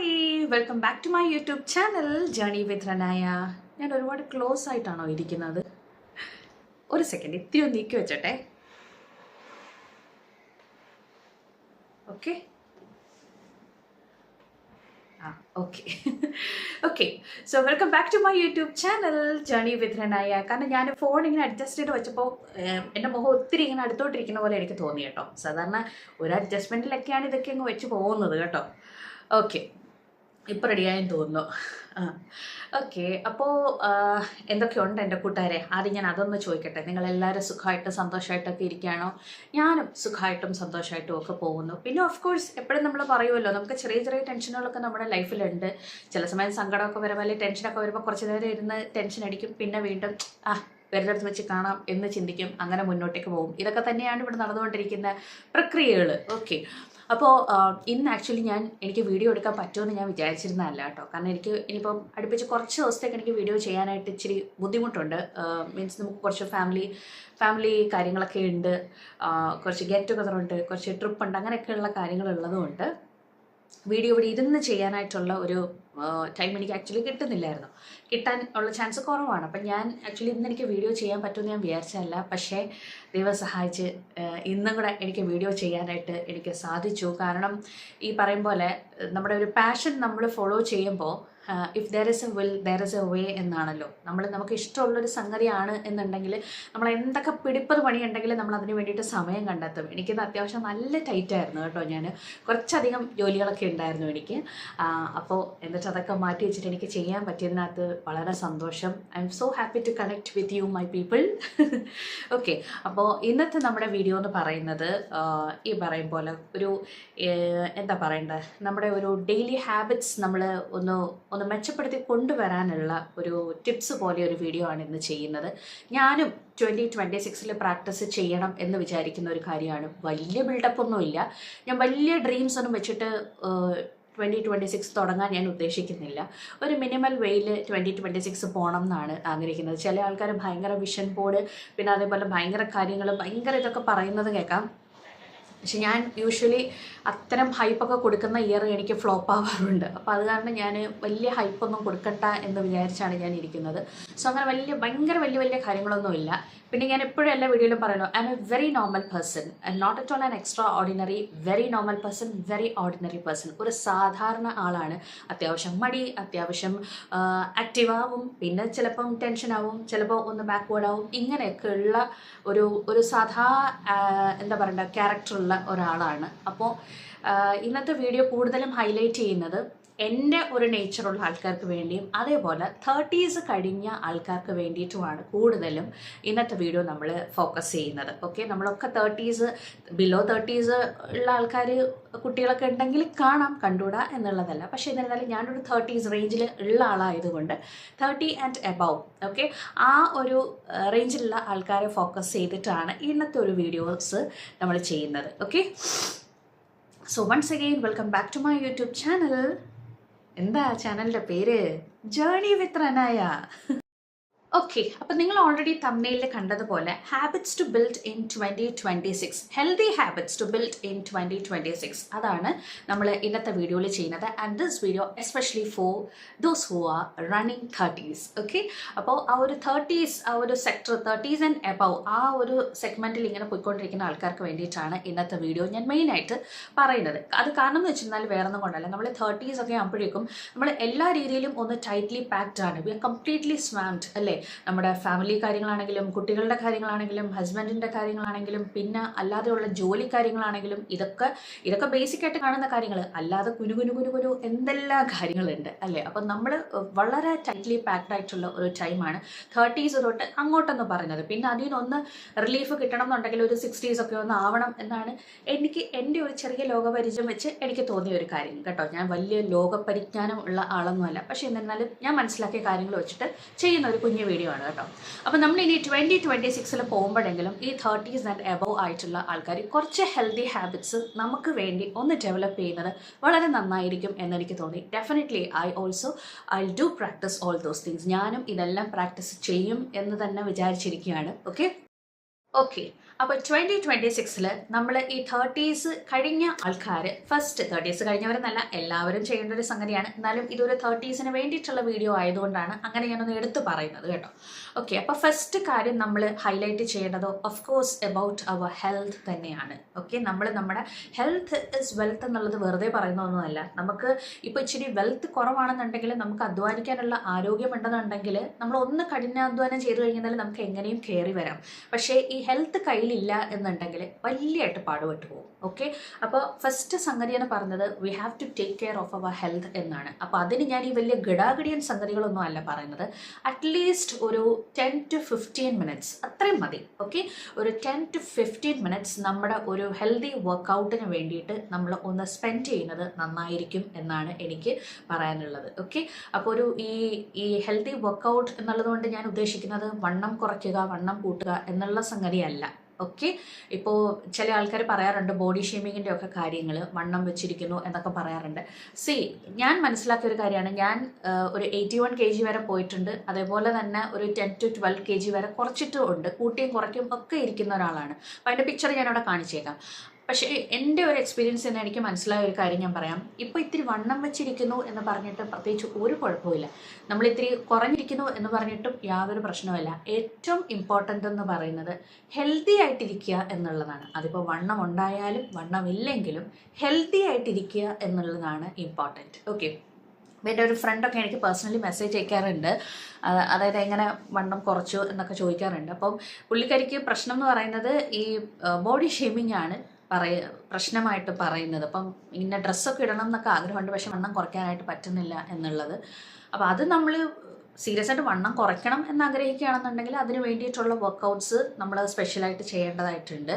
Hi welcome back to my YouTube channel journey with Ranaya ഞാൻ ഒരുപാട് close ആയിട്ടാണോ ഇരിക്കുന്നത്? ഒരു സെക്കൻഡ് ഇത്തിരി ഒന്ന് നീക്കി വെച്ചട്ടെ. Okay ah okay okay so welcome back to my YouTube channel journey with Ranaya കാരണം ഞാൻ ഫോൺ ഇങ്ങനെ അഡ്ജസ്റ്റ് ചെയ്ത് വെച്ചപ്പോൾ എന്റെ മുഖം ഒത്തിരി ഇങ്ങനെ അടുത്തോട്ടിരിക്കുന്ന പോലെ എനിക്ക് തോന്നി കേട്ടോ. സാധാരണ ഒരു അഡ്ജസ്റ്റ്മെന്റിലൊക്കെയാണ് ഇതൊക്കെ അങ്ങ് വെച്ച് പോകുന്നത് കേട്ടോ. ഓക്കെ ഇപ്പോൾ റെഡിയായെന്ന് തോന്നുന്നു. ഓക്കെ അപ്പോൾ എന്തൊക്കെയുണ്ട് എന്റെ കൂട്ടുകാരെ? ആദ്യം ഞാൻ അതൊന്ന് ചോദിക്കട്ടെ. നിങ്ങൾ നിങ്ങളെല്ലാവരും സുഖമായിട്ട് സന്തോഷമായിട്ടൊക്കെ ഇരിക്കുകയാണോ? ഞാനും സുഖമായിട്ടും സന്തോഷമായിട്ടും ഒക്കെ പോകുന്നു. പിന്നെ ഓഫ് കോഴ്സ് എപ്പോഴും നമ്മൾ പറയുമല്ലോ നമുക്ക് ചെറിയ ചെറിയ ടെൻഷനുകളൊക്കെ നമ്മുടെ ലൈഫിലുണ്ട്. ചില സമയം സങ്കടമൊക്കെ വരുമ്പോൾ അല്ലെങ്കിൽ ടെൻഷനൊക്കെ വരുമ്പോൾ കുറച്ച് നേരം ഇരുന്ന് ടെൻഷൻ അടിക്കും. പിന്നെ വീണ്ടും ആ വെറുതെ വെച്ച് കാണാം എന്ന് ചിന്തിക്കും. അങ്ങനെ മുന്നോട്ടേക്ക് പോകും. ഇതൊക്കെ തന്നെയാണ് ഇവിടെ നടന്നുകൊണ്ടിരിക്കുന്ന പ്രക്രിയകൾ ഓക്കെ അപ്പോൾ ഇന്ന് ആക്ച്വലി ഞാൻ എനിക്ക് വീഡിയോ എടുക്കാൻ പറ്റുമെന്ന് ഞാൻ വിചാരിച്ചിരുന്നതല്ല കേട്ടോ. കാരണം എനിക്ക് ഇനിയിപ്പം അടുപ്പിച്ച് കുറച്ച് ദിവസത്തേക്ക് എനിക്ക് വീഡിയോ ചെയ്യാനായിട്ട് ഇച്ചിരി ബുദ്ധിമുട്ടുണ്ട്. മീൻസ് നമുക്ക് കുറച്ച് ഫാമിലി ഫാമിലി കാര്യങ്ങളൊക്കെ ഉണ്ട്. കുറച്ച് ഗെറ്റ് ടുഗദർ ഉണ്ട് കുറച്ച് ട്രിപ്പ് ഉണ്ട് അങ്ങനെയൊക്കെയുള്ള കാര്യങ്ങളുള്ളതുകൊണ്ട് വീഡിയോ ഇവിടെ ഇരുന്ന് ചെയ്യാനായിട്ടുള്ള ഒരു ടൈം എനിക്ക് ആക്ച്വലി കിട്ടുന്നില്ലായിരുന്നു. കിട്ടാൻ ഉള്ള ചാൻസ് കുറവാണ്. അപ്പം ഞാൻ ആക്ച്വലി ഇന്ന് എനിക്ക് വീഡിയോ ചെയ്യാൻ പറ്റുമെന്ന് ഞാൻ വിചാരിച്ചല്ല പക്ഷേ ദൈവം സഹായിച്ച് ഇന്നും കൂടെ എനിക്ക് വീഡിയോ ചെയ്യാനായിട്ട് എനിക്ക് സാധിച്ചു. കാരണം ഈ പറയും പോലെ നമ്മുടെ ഒരു പാഷൻ നമ്മൾ ഫോളോ ചെയ്യുമ്പോൾ if there is a will there is a way എന്നാണല്ലോ. നമ്മൾ നമുക്ക് ഇഷ്ടമുള്ളൊരു സംഗതിയാണ് എന്നുണ്ടെങ്കിൽ നമ്മൾ എന്തൊക്കെ പിടിപ്പത് പണിയുണ്ടെങ്കിൽ നമ്മൾ അതിന് വേണ്ടിയിട്ട് സമയം കണ്ടെത്തും. എനിക്കിത് അത്യാവശ്യം നല്ല ടൈറ്റ് ആയിരുന്നു കേട്ടോ ഞാൻ കുറച്ചധികം ജോലികളൊക്കെ ഉണ്ടായിരുന്നു എനിക്ക്. അപ്പോൾ എന്നിട്ട് അതൊക്കെ മാറ്റി വെച്ചിട്ട് എനിക്ക് ചെയ്യാൻ പറ്റിയതിനകത്ത് വളരെ സന്തോഷം. I'm so happy to connect with you my people okay അപ്പോൾ ഇന്നത്തെ നമ്മുടെ വീഡിയോ എന്ന് പറയുന്നത് ഈ പറയും പോലെ ഒരു എന്താ പറയണ്ടത് നമ്മുടെ ഒരു ഡെയിലി ഹാബിറ്റ്സ് നമ്മൾ ഒന്ന് ഒന്ന് മെച്ചപ്പെടുത്തി കൊണ്ടുവരാനുള്ള ഒരു ടിപ്സ് പോലെ ഒരു വീഡിയോ ആണ് ഇന്ന് ചെയ്യുന്നത്. ഞാനും ട്വന്റി ട്വന്റി സിക്സിൽ പ്രാക്ടീസ് ചെയ്യണം എന്ന് വിചാരിക്കുന്ന ഒരു കാര്യമാണ്. വലിയ ബിൽഡപ്പ് ഒന്നുമില്ല. ഞാൻ വലിയ ഡ്രീംസ് ഒന്നും വെച്ചിട്ട് ട്വന്റി ട്വന്റി സിക്സ് തുടങ്ങാൻ ഞാൻ ഉദ്ദേശിക്കുന്നില്ല. ഒരു മിനിമൽ വെയിൽ ട്വന്റി ട്വന്റി സിക്സ് പോകണം എന്നാണ് ആഗ്രഹിക്കുന്നത്. ചില ആൾക്കാർ ഭയങ്കര വിഷൻ ബോർഡ് പിന്നെ അതേപോലെ ഭയങ്കര കാര്യങ്ങൾ ഭയങ്കര ഇതൊക്കെ പറയുന്നത് കേൾക്കാം. പക്ഷെ ഞാൻ യൂഷ്വലി അത്തരം ഹൈപ്പൊക്കെ കൊടുക്കുന്ന ഇയർ എനിക്ക് ഫ്ലോപ്പ് ആവാറുണ്ട്. അപ്പോൾ അത് കാരണം ഞാൻ വലിയ ഹൈപ്പൊന്നും കൊടുക്കണ്ട എന്ന് വിചാരിച്ചാണ് ഞാൻ ഇരിക്കുന്നത്. സോ അങ്ങനെ വലിയ ഭയങ്കര വലിയ വലിയ കാര്യങ്ങളൊന്നുമില്ല പിന്നെ ഞാൻ എപ്പോഴും എല്ലാ വീഡിയോയിലും പറയുന്നു I'm a very normal person not at all an extraordinary very normal person very ordinary person ഒരു സാധാരണ ആളാണ്. അത്യാവശ്യം മടി അത്യാവശ്യം ആക്റ്റീവാവും പിന്നെ ചിലപ്പം ടെൻഷനാവും ചിലപ്പോൾ ഒന്ന് ബാക്ക്വേർഡ് ആവും. ഇങ്ങനെയൊക്കെ ഉള്ള ഒരു ഒരു സാധാ എന്താ പറയണ്ട ക്യാരക്ടറുള്ള ഒരാളാണ്. അപ്പോൾ ഇന്നത്തെ വീഡിയോ കൂടുതലും ഹൈലൈറ്റ് ചെയ്യുന്നത് എന്റെ ഒരു നേച്ചറുള്ള ആൾക്കാർക്ക് വേണ്ടിയും അതേപോലെ തേർട്ടീസ് കഴിഞ്ഞ ആൾക്കാർക്ക് വേണ്ടിയിട്ടുമാണ് കൂടുതലും ഇന്നത്തെ വീഡിയോ നമ്മൾ ഫോക്കസ് ചെയ്യുന്നത്. ഓക്കെ നമ്മളൊക്കെ തേർട്ടീസ് ബിലോ തേർട്ടീസ് ഉള്ള ആൾക്കാർ കുട്ടികളൊക്കെ ഉണ്ടെങ്കിൽ കാണാം കണ്ടുകൂടാ എന്നുള്ളതല്ല. പക്ഷേ എന്നിരുന്നാലും ഞാനൊരു തേർട്ടീസ് റേഞ്ചിൽ ഉള്ള ആളായതുകൊണ്ട് തേർട്ടി ആൻഡ് എബവ് ഓക്കെ ആ ഒരു റേഞ്ചിലുള്ള ആൾക്കാരെ ഫോക്കസ് ചെയ്തിട്ടാണ് ഇന്നത്തെ ഒരു വീഡിയോസ് നമ്മൾ ചെയ്യുന്നത്. Okay so once again welcome back to my YouTube channel എന്താ ചാനലിന്റെ പേര്? ജേണി വിത്ത് റനായ ഓക്കെ അപ്പം നിങ്ങൾ ഓൾറെഡി തമ്മയിൽ കണ്ടതുപോലെ habits to build in twenty twenty six healthy habits to build in twenty twenty six അതാണ് നമ്മൾ ഇന്നത്തെ വീഡിയോയിൽ ചെയ്യുന്നത്. And this video especially for those who are running thirties okay അപ്പോൾ ആ ഒരു തേർട്ടീസ് ആ ഒരു സെക്ടർ തേർട്ടീസ് ആൻഡ് എബവ് ആ ഒരു സെഗ്മെന്റിൽ ഇങ്ങനെ പോയിക്കൊണ്ടിരിക്കുന്ന ആൾക്കാർക്ക് വേണ്ടിയിട്ടാണ് ഇന്നത്തെ വീഡിയോ ഞാൻ മെയിനായിട്ട് പറയുന്നത്. അത് കാരണം എന്ന് വെച്ചിരുന്നാൽ വേറെ ഒന്നും കൊണ്ടല്ല. നമ്മൾ തേർട്ടീസ് ഒക്കെ ആകുമ്പോഴേക്കും നമ്മൾ എല്ലാ രീതിയിലും ഒന്ന് ടൈറ്റ്ലി പാക്ഡ് ആണ്. വി ആർ കംപ്ലീറ്റ്ലി സ്വാംഡ് അല്ലേ? നമ്മുടെ ഫാമിലി കാര്യങ്ങളാണെങ്കിലും കുട്ടികളുടെ കാര്യങ്ങളാണെങ്കിലും ഹസ്ബൻഡിന്റെ കാര്യങ്ങളാണെങ്കിലും പിന്നെ അല്ലാതെയുള്ള ജോലി കാര്യങ്ങളാണെങ്കിലും ഇതൊക്കെ ഇതൊക്കെ ബേസിക് ആയിട്ട് കാണുന്ന കാര്യങ്ങൾ അല്ലാതെ കുനു കുനു കുനു കുനു എന്തെല്ലാം കാര്യങ്ങളുണ്ട് അല്ലേ? അപ്പം നമ്മൾ വളരെ ടൈറ്റ്ലി പാക്ഡ് ആയിട്ടുള്ള ഒരു ടൈമാണ് തേർട്ടീസ് തൊട്ട് അങ്ങോട്ടെന്ന് പറഞ്ഞത്. പിന്നെ അതിൽ നിന്നൊന്ന് റിലീഫ് കിട്ടണം എന്നുണ്ടെങ്കിൽ ഒരു സിക്സ്റ്റീസ് ഒക്കെ ഒന്ന് ആവണം എന്നാണ് എനിക്ക് എന്റെ ഒരു ചെറിയ ലോകപരിചയം വെച്ച് എനിക്ക് തോന്നിയ ഒരു കാര്യം. കേട്ടോ ഞാൻ വലിയ ലോകപരിജ്ഞാനം ഉള്ള ആളൊന്നുമല്ല. പക്ഷേ എന്നിരുന്നാലും ഞാൻ മനസ്സിലാക്കിയ കാര്യങ്ങൾ വെച്ചിട്ട് ചെയ്യുന്ന ഒരു കുഞ്ഞു വീഡിയോ ആണ് കേട്ടോ. അപ്പോൾ നമ്മൾ ഇനി ട്വന്റി ട്വന്റി സിക്സിൽ പോകുമ്പോഴെങ്കിലും ഈ തേർട്ടീസ് ആൻഡ് എബവ് ആയിട്ടുള്ള ആൾക്കാർ കുറച്ച് ഹെൽത്തി ഹാബിറ്റ്സ് നമുക്ക് വേണ്ടി ഒന്ന് ഡെവലപ്പ് ചെയ്യുന്നത് വളരെ നന്നായിരിക്കും എന്നെനിക്ക് തോന്നി. Definitely I also I do practice all those things ഞാനും ഇതെല്ലാം പ്രാക്ടീസ് ചെയ്യും എന്ന് തന്നെ വിചാരിച്ചിരിക്കുകയാണ്. ഓക്കെ ഓക്കെ അപ്പോൾ ട്വന്റി ട്വന്റി സിക്സിൽ നമ്മൾ ഈ തേർട്ടീസ് കഴിഞ്ഞ ആൾക്കാർ ഫസ്റ്റ് തേർട്ടീസ് കഴിഞ്ഞവരെന്നല്ല എല്ലാവരും ചെയ്യേണ്ട ഒരു സംഗതിയാണ്. എന്നാലും ഇതൊരു തേർട്ടീസിന് വേണ്ടിയിട്ടുള്ള വീഡിയോ ആയതുകൊണ്ടാണ് അങ്ങനെ ഞാനൊന്ന് എടുത്തു പറയുന്നത് കേട്ടോ. ഓക്കെ അപ്പോൾ ഫസ്റ്റ് കാര്യം നമ്മൾ ഹൈലൈറ്റ് ചെയ്യേണ്ടത് of course about our health തന്നെയാണ്. ഓക്കെ നമ്മൾ നമ്മുടെ ഹെൽത്ത് ഇസ് വെൽത്ത് എന്നുള്ളത് വെറുതെ പറയുന്നൊന്നുമല്ല നമുക്ക് ഇപ്പോൾ ഇച്ചിരി വെൽത്ത് കുറവാണെന്നുണ്ടെങ്കിൽ നമുക്ക് അധ്വാനിക്കാനുള്ള ആരോഗ്യമുണ്ടെന്നുണ്ടെങ്കിൽ നമ്മൾ ഒന്ന് കഠിനാധ്വാനം ചെയ്തു കഴിഞ്ഞാൽ നമുക്ക് എങ്ങനെയും കയറി വരാം. പക്ഷേ ഈ ഹെൽത്ത് കയ്യിലില്ല എന്നുണ്ടെങ്കിൽ വലിയായിട്ട് പാടുപെട്ട് പോകും. ഓക്കെ അപ്പോൾ ഫസ്റ്റ് സംഗതി എന്ന് പറഞ്ഞത് we have to take care of our health എന്നാണ്. അപ്പോൾ അതിന് ഞാൻ ഈ വലിയ ഗഡാഗഡിയൻ സംഗതികളൊന്നും അല്ല പറയുന്നത്. അറ്റ്ലീസ്റ്റ് ഒരു ടെൻ ടു ഫിഫ്റ്റീൻ മിനിറ്റ്സ് അത്രയും മതി ഓക്കെ ഒരു ടെൻ ടു ഫിഫ്റ്റീൻ മിനിറ്റ്സ് നമ്മുടെ ഒരു ഹെൽത്തി വർക്കൗട്ടിന് വേണ്ടിയിട്ട് നമ്മൾ ഒന്ന് സ്പെൻഡ് ചെയ്യുന്നത് നന്നായിരിക്കും എന്നാണ് എനിക്ക് പറയാനുള്ളത് ഓക്കെ അപ്പോൾ ഒരു ഈ ഈ ഹെൽത്തി വർക്കൗട്ട് എന്നുള്ളത് കൊണ്ട് ഞാൻ ഉദ്ദേശിക്കുന്നത് വണ്ണം കുറയ്ക്കുക വണ്ണം കൂട്ടുക എന്നുള്ള സംഗതിയല്ല. ഓക്കെ. ഇപ്പോൾ ചില ആൾക്കാർ പറയാറുണ്ട് ബോഡി ഷേമിങ്ങിന്റെ ഒക്കെ കാര്യങ്ങൾ വണ്ണം വെച്ചിരിക്കുന്നു എന്നൊക്കെ പറയാറുണ്ട്. സി ഞാൻ മനസ്സിലാക്കിയ ഒരു കാര്യമാണ്. ഞാൻ ഒരു എയ്റ്റി വൺ കെ ജി വരെ പോയിട്ടുണ്ട്. അതേപോലെ തന്നെ ഒരു ten to twelve K G വരെ കുറച്ചിട്ടും ഉണ്ട്. കൂട്ടിയും കുറയ്ക്കും ഒക്കെ ഇരിക്കുന്ന ഒരാളാണ്. അപ്പോൾ അതിന്റെ പിക്ചർ ഞാനവിടെ കാണിച്ചേക്കാം. പക്ഷേ എന്റെ ഒരു എക്സ്പീരിയൻസ് തന്നെ എനിക്ക് മനസ്സിലായ ഒരു കാര്യം ഞാൻ പറയാം. ഇപ്പോൾ ഇത്തിരി വണ്ണം വെച്ചിരിക്കുന്നു എന്ന് പറഞ്ഞിട്ട് പ്രത്യേകിച്ച് ഒരു കുഴപ്പമില്ല നമ്മൾ ഇത്തിരി കുറഞ്ഞിരിക്കുന്നു എന്ന് പറഞ്ഞിട്ടും യാതൊരു പ്രശ്നവുമില്ല. ഏറ്റവും ഇമ്പോർട്ടന്റ് എന്ന് പറയുന്നത് ഹെൽത്തി ആയിട്ടിരിക്കുക എന്നുള്ളതാണ്. അതിപ്പോൾ വണ്ണം ഉണ്ടായാലും വണ്ണമില്ലെങ്കിലും ഹെൽത്തി ആയിട്ടിരിക്കുക എന്നുള്ളതാണ് ഇമ്പോർട്ടന്റ് ഓക്കെ എന്റെ ഒരു ഫ്രണ്ടൊക്കെ എനിക്ക് പേഴ്സണലി മെസ്സേജ് അയക്കാറുണ്ട്. അതായത് എങ്ങനെ വണ്ണം കുറച്ചു എന്നൊക്കെ ചോദിക്കാറുണ്ട്. അപ്പം പുള്ളിക്കാരിക്ക് പ്രശ്നം എന്ന് പറയുന്നത് ഈ ബോഡി ഷേമിംഗ് ആണ്. പറയ പ്രശ്നമായിട്ട് പറയുന്നത്. അപ്പം ഇന്ന ഡ്രസ്സൊക്കെ ഇടണം എന്നൊക്കെ ആഗ്രഹമുണ്ട്. പക്ഷെ വണ്ണം കുറയ്ക്കാനായിട്ട് പറ്റുന്നില്ല എന്നുള്ളത്. അപ്പോൾ അത് നമ്മൾ സീരിയസ് ആയിട്ട് വണ്ണം കുറയ്ക്കണം എന്ന് ആഗ്രഹിക്കുകയാണെന്നുണ്ടെങ്കിൽ അതിന് വേണ്ടിയിട്ടുള്ള വർക്കൗട്ട്സ് നമ്മൾ സ്പെഷ്യലായിട്ട് ചെയ്യേണ്ടതായിട്ടുണ്ട്.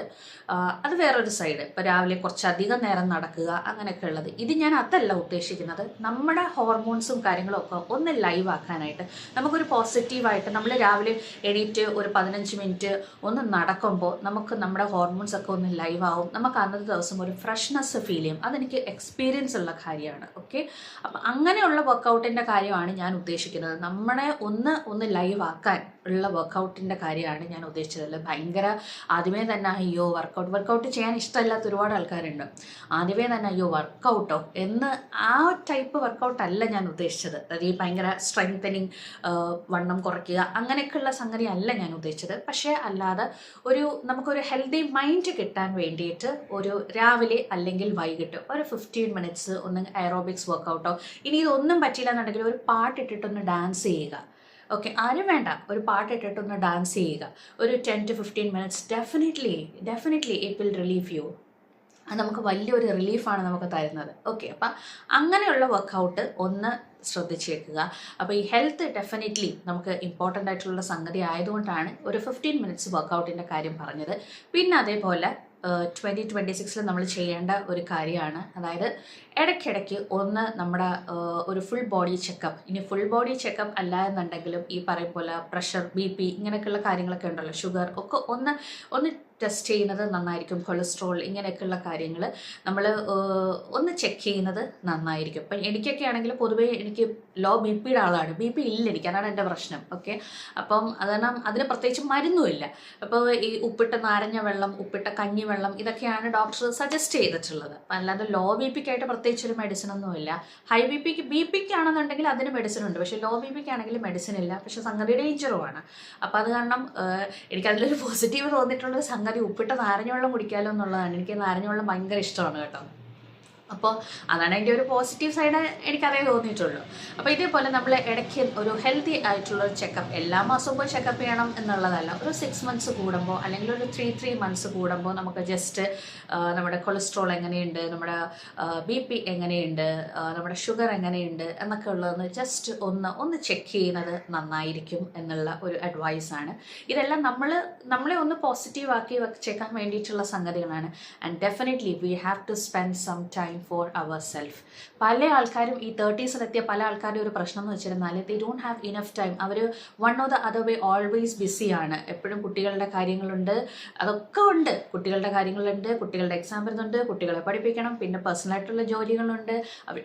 അത് വേറൊരു സൈഡ് ഇപ്പോൾ രാവിലെ കുറച്ചധികം നേരം നടക്കുക അങ്ങനെയൊക്കെ ഉള്ളത്. ഇത് ഞാൻ അതല്ല ഉദ്ദേശിക്കുന്നത്. നമ്മുടെ ഹോർമോൺസും കാര്യങ്ങളും ഒക്കെ ഒന്ന് ലൈവ് ആക്കാനായിട്ട്. നമുക്കൊരു പോസിറ്റീവായിട്ട് നമ്മൾ രാവിലെ എണീറ്റ് ഒരു പതിനഞ്ച് മിനിറ്റ് ഒന്ന് നടക്കുമ്പോൾ നമുക്ക് നമ്മുടെ ഹോർമോൺസ് ഒക്കെ ഒന്ന് ലൈവ് ആവും. നമുക്ക് അന്നത്തെ ദിവസം ഒരു ഫ്രഷ്നെസ് ഫീൽ ചെയ്യും. അതെനിക്ക് എക്സ്പീരിയൻസ് ഉള്ള കാര്യമാണ്. ഓക്കെ അപ്പം അങ്ങനെയുള്ള വർക്കൗട്ടിന്റെ കാര്യമാണ് ഞാൻ ഉദ്ദേശിക്കുന്നത്. നമ്മളെ ഒന്ന് ഒന്ന് ലൈവ് ആക്കാൻ ഉള്ള വർക്കൗട്ടിന്റെ കാര്യമാണ് ഞാൻ ഉദ്ദേശിച്ചത്. ഭയങ്കര ആദ്യമേ തന്നെ അയ്യോ വർക്കൗട്ട് വർക്കൗട്ട് ചെയ്യാൻ ഇഷ്ടമല്ലാത്ത ഒരുപാട് ആൾക്കാരുണ്ട്. ആദ്യമേ തന്നെ അയ്യോ വർക്കൗട്ടോ എന്ന് ആ ടൈപ്പ് വർക്കൗട്ട് അല്ല ഞാൻ ഉദ്ദേശിച്ചത്. അതായത് ഈ ഭയങ്കര സ്ട്രെങ്തനിങ് വണ്ണം കുറയ്ക്കുക അങ്ങനെയൊക്കെയുള്ള സംഗതി അല്ല ഞാൻ ഉദ്ദേശിച്ചത്. പക്ഷേ അല്ലാതെ ഒരു നമുക്കൊരു ഹെൽത്തി മൈൻഡ് കിട്ടാൻ വേണ്ടിയിട്ട് ഒരു രാവിലെ അല്ലെങ്കിൽ വൈകിട്ട് ഒരു ഫിഫ്റ്റീൻ മിനിറ്റ്സ് ഒന്ന് എയറോബിക്സ് വർക്കൗട്ടോ ഇനി ഇതൊന്നും പറ്റില്ല എന്നുണ്ടെങ്കിൽ ഒരു പാട്ടിട്ടിട്ടൊന്ന് ഡാൻസ് ചെയ്യുക. ഓക്കെ ആരും വേണ്ട. ഒരു പാട്ട് പാട്ടിട്ടിട്ടൊന്ന് ഡാൻസ് ചെയ്യുക. ഒരു ten to fifteen minutes definitely definitely it will relief you അത് നമുക്ക് വലിയൊരു റിലീഫാണ് നമുക്ക് തരുന്നത്. ഓക്കെ അപ്പം അങ്ങനെയുള്ള വർക്കൗട്ട് ഒന്ന് ശ്രദ്ധിച്ചേക്കുക. അപ്പോൾ ഈ ഹെൽത്ത് ഡെഫിനറ്റ്ലി നമുക്ക് ഇമ്പോർട്ടന്റ് ആയിട്ടുള്ള സംഗതി ആയതുകൊണ്ടാണ് ഒരു ഫിഫ്റ്റീൻ മിനിറ്റ്സ് വർക്കൗട്ടിന്റെ കാര്യം പറഞ്ഞത്. പിന്നെ അതേപോലെ ട്വന്റി ട്വന്റി സിക്സിൽ നമ്മൾ ചെയ്യേണ്ട ഒരു കാര്യമാണ്. അതായത് ഇടയ്ക്കിടയ്ക്ക് ഒന്ന് നമ്മുടെ ഒരു ഫുൾ ബോഡി ചെക്കപ്പ് ഇനി ഫുൾ ബോഡി ചെക്കപ്പ് അല്ല എന്നുണ്ടെങ്കിലും ഈ പറയും പോലെ പ്രഷർ ബി പി ഇങ്ങനെയൊക്കെയുള്ള കാര്യങ്ങളൊക്കെ ഉണ്ടല്ലോ. ഷുഗർ ഒക്കെ ഒന്ന് ഒന്ന് ടെസ്റ്റ് ചെയ്യുന്നത് നന്നായിരിക്കും കൊളസ്ട്രോൾ ഇങ്ങനെയൊക്കെയുള്ള കാര്യങ്ങൾ നമ്മൾ ഒന്ന് ചെക്ക് ചെയ്യുന്നത് നന്നായിരിക്കും. അപ്പം എനിക്കൊക്കെ ആണെങ്കിൽ പൊതുവേ എനിക്ക് ലോ ബി പിയുടെ ആളാണ്. ബി പി ഇല്ല എനിക്ക് അതാണ് എന്റെ പ്രശ്നം. ഓക്കെ അപ്പം അതാണ് അതിന് പ്രത്യേകിച്ച് മരുന്നുമില്ല അപ്പോൾ ഈ ഉപ്പിട്ട നാരങ്ങ വെള്ളം ഉപ്പിട്ട കഞ്ഞി വെള്ളം ഇതൊക്കെയാണ് ഡോക്ടർ സജസ്റ്റ് ചെയ്തിട്ടുള്ളത്. അപ്പം അല്ലാതെ ലോ ബി പിക്കായിട്ട് പ്രത്യേകിച്ചൊരു മെഡിസിൻ ഒന്നുമില്ല ഹൈ ബി പിക്ക് ബി പിക്ക് ആണെന്നുണ്ടെങ്കിൽ അതിന് മെഡിസിൻ ഉണ്ട്. പക്ഷേ ലോ ബി പിക്ക് ആണെങ്കിൽ മെഡിസിൻ ഇല്ല. പക്ഷേ സംഗതി ഡേഞ്ചറുമാണ് അപ്പം അത് കാരണം എനിക്കതിലൊരു പോസിറ്റീവ് തോന്നിയിട്ടുള്ള ഒരു ഉപ്പിട്ട നാരങ്ങ വെള്ളം കുടിക്കാമല്ലോ എന്നുള്ളതാണ് എനിക്ക് നാരങ്ങ വെള്ളം ഭയങ്കര ഇഷ്ടമാണ് കേട്ടോ. അപ്പോൾ അതാണ് എന്റെ ഒരു പോസിറ്റീവ് സൈഡ് എനിക്കതേ തോന്നിയിട്ടുള്ളൂ. അപ്പോൾ ഇതേപോലെ നമ്മൾ ഇടയ്ക്ക് ഒരു ഹെൽത്തി ആയിട്ടുള്ള ചെക്കപ്പ് എല്ലാ മാസവും പോയി ചെക്കപ്പ് ചെയ്യണം എന്നുള്ളതല്ല ഒരു സിക്സ് മന്ത്സ് കൂടുമ്പോൾ അല്ലെങ്കിൽ ഒരു ത്രീ ത്രീ മന്ത്സ് കൂടുമ്പോൾ നമുക്ക് ജസ്റ്റ് നമ്മുടെ കൊളസ്ട്രോൾ എങ്ങനെയുണ്ട് നമ്മുടെ ബി പി എങ്ങനെയുണ്ട് നമ്മുടെ ഷുഗർ എങ്ങനെയുണ്ട് എന്നൊക്കെ ഉള്ളതെന്ന് ജസ്റ്റ് ഒന്ന് ഒന്ന് ചെക്ക് ചെയ്യുന്നത് നന്നായിരിക്കും എന്നുള്ള ഒരു അഡ്വൈസാണ് ഇതെല്ലാം നമ്മൾ നമ്മളെ ഒന്ന് പോസിറ്റീവ് ആക്കി വെച്ചേക്കാൻ വേണ്ടിയിട്ടുള്ള സംഗതികളാണ്. And definitely we have to spend some time for our self പല ആൾക്കാരും ഈ തേർട്ടീസിലെത്തിയ പല ആൾക്കാരുടെ ഒരു പ്രശ്നം എന്ന് വെച്ചിരുന്നാൽ they don't have enough time our one or the other way always ബിസിയാണ് എപ്പോഴും കുട്ടികളുടെ കാര്യങ്ങളുണ്ട്. അതൊക്കെ ഉണ്ട്. കുട്ടികളുടെ കാര്യങ്ങളുണ്ട് കുട്ടികളുടെ എക്സാം വരുന്നുണ്ട് കുട്ടികളെ പഠിപ്പിക്കണം പിന്നെ പേഴ്സണലായിട്ടുള്ള ജോലികളുണ്ട്.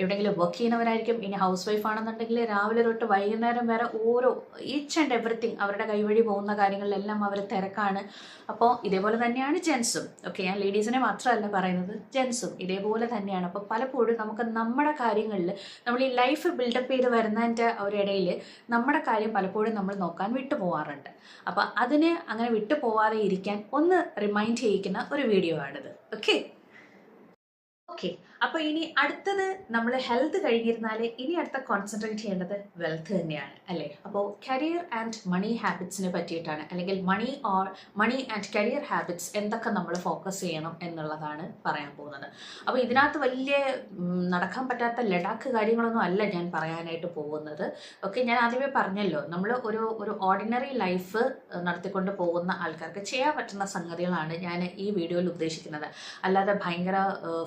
എവിടെയെങ്കിലും വർക്ക് ചെയ്യുന്നവരായിരിക്കും. ഇനി ഹൗസ് വൈഫ് ആണെന്നുണ്ടെങ്കിൽ രാവിലെ തൊട്ട് വൈകുന്നേരം വരെ ഓരോ ഈച്ച് ആൻഡ് എവറിത്തിങ് അവരുടെ കൈവഴി പോകുന്ന കാര്യങ്ങളിലെല്ലാം അവർ തിരക്കാണ്. അപ്പോൾ ഇതേപോലെ തന്നെയാണ് ജെൻസും ഓക്കെ ഞാൻ ലേഡീസിനെ മാത്രമല്ല പറയുന്നത്. ജെൻസും ഇതേപോലെ തന്നെയാണ് അപ്പോൾ പലപ്പോഴും നമുക്ക് നമ്മുടെ കാര്യങ്ങളിൽ നമ്മൾ ഈ ലൈഫ് ബിൽഡപ്പ് ചെയ്ത് വരുന്നതിന്റെ ഒരിടയിൽ നമ്മുടെ കാര്യം പലപ്പോഴും നമ്മൾ നോക്കാൻ വിട്ടു പോവാറുണ്ട്. അപ്പോൾ അതിന് അങ്ങനെ വിട്ടു പോവാതെ ഇരിക്കാൻ ഒന്ന് റിമൈൻഡ് ചെയ്യിക്കുന്ന ഒരു വീഡിയോ ആണിത്. ഓക്കെ ഓക്കെ അപ്പോൾ ഇനി അടുത്തത് നമ്മൾ ഹെൽത്ത് കഴിഞ്ഞിരുന്നാൽ ഇനി അടുത്ത കോൺസെൻട്രേറ്റ് ചെയ്യേണ്ടത് വെൽത്ത് തന്നെയാണ് അല്ലേ? അപ്പോൾ കരിയർ ആൻഡ് മണി ഹാബിറ്റ്സിനെ പറ്റിയിട്ടാണ്. അല്ലെങ്കിൽ money or money and career habits എന്തൊക്കെ നമ്മൾ ഫോക്കസ് ചെയ്യണം എന്നുള്ളതാണ് പറയാൻ പോകുന്നത്. അപ്പോൾ ഇതിനകത്ത് വലിയ നടക്കാൻ പറ്റാത്ത ലഡാക്ക് കാര്യങ്ങളൊന്നും അല്ല ഞാൻ പറയാനായിട്ട് പോകുന്നത്. ഓക്കെ ഞാൻ ആദ്യമേ പറഞ്ഞല്ലോ നമ്മൾ ഒരു ഒരു ഓർഡിനറി ലൈഫ് നടത്തിക്കൊണ്ട് പോകുന്ന ആൾക്കാർക്ക് ചെയ്യാൻ പറ്റുന്ന സംഗതികളാണ് ഞാൻ ഈ വീഡിയോയിൽ ഉദ്ദേശിക്കുന്നത്. അല്ലാതെ ഭയങ്കര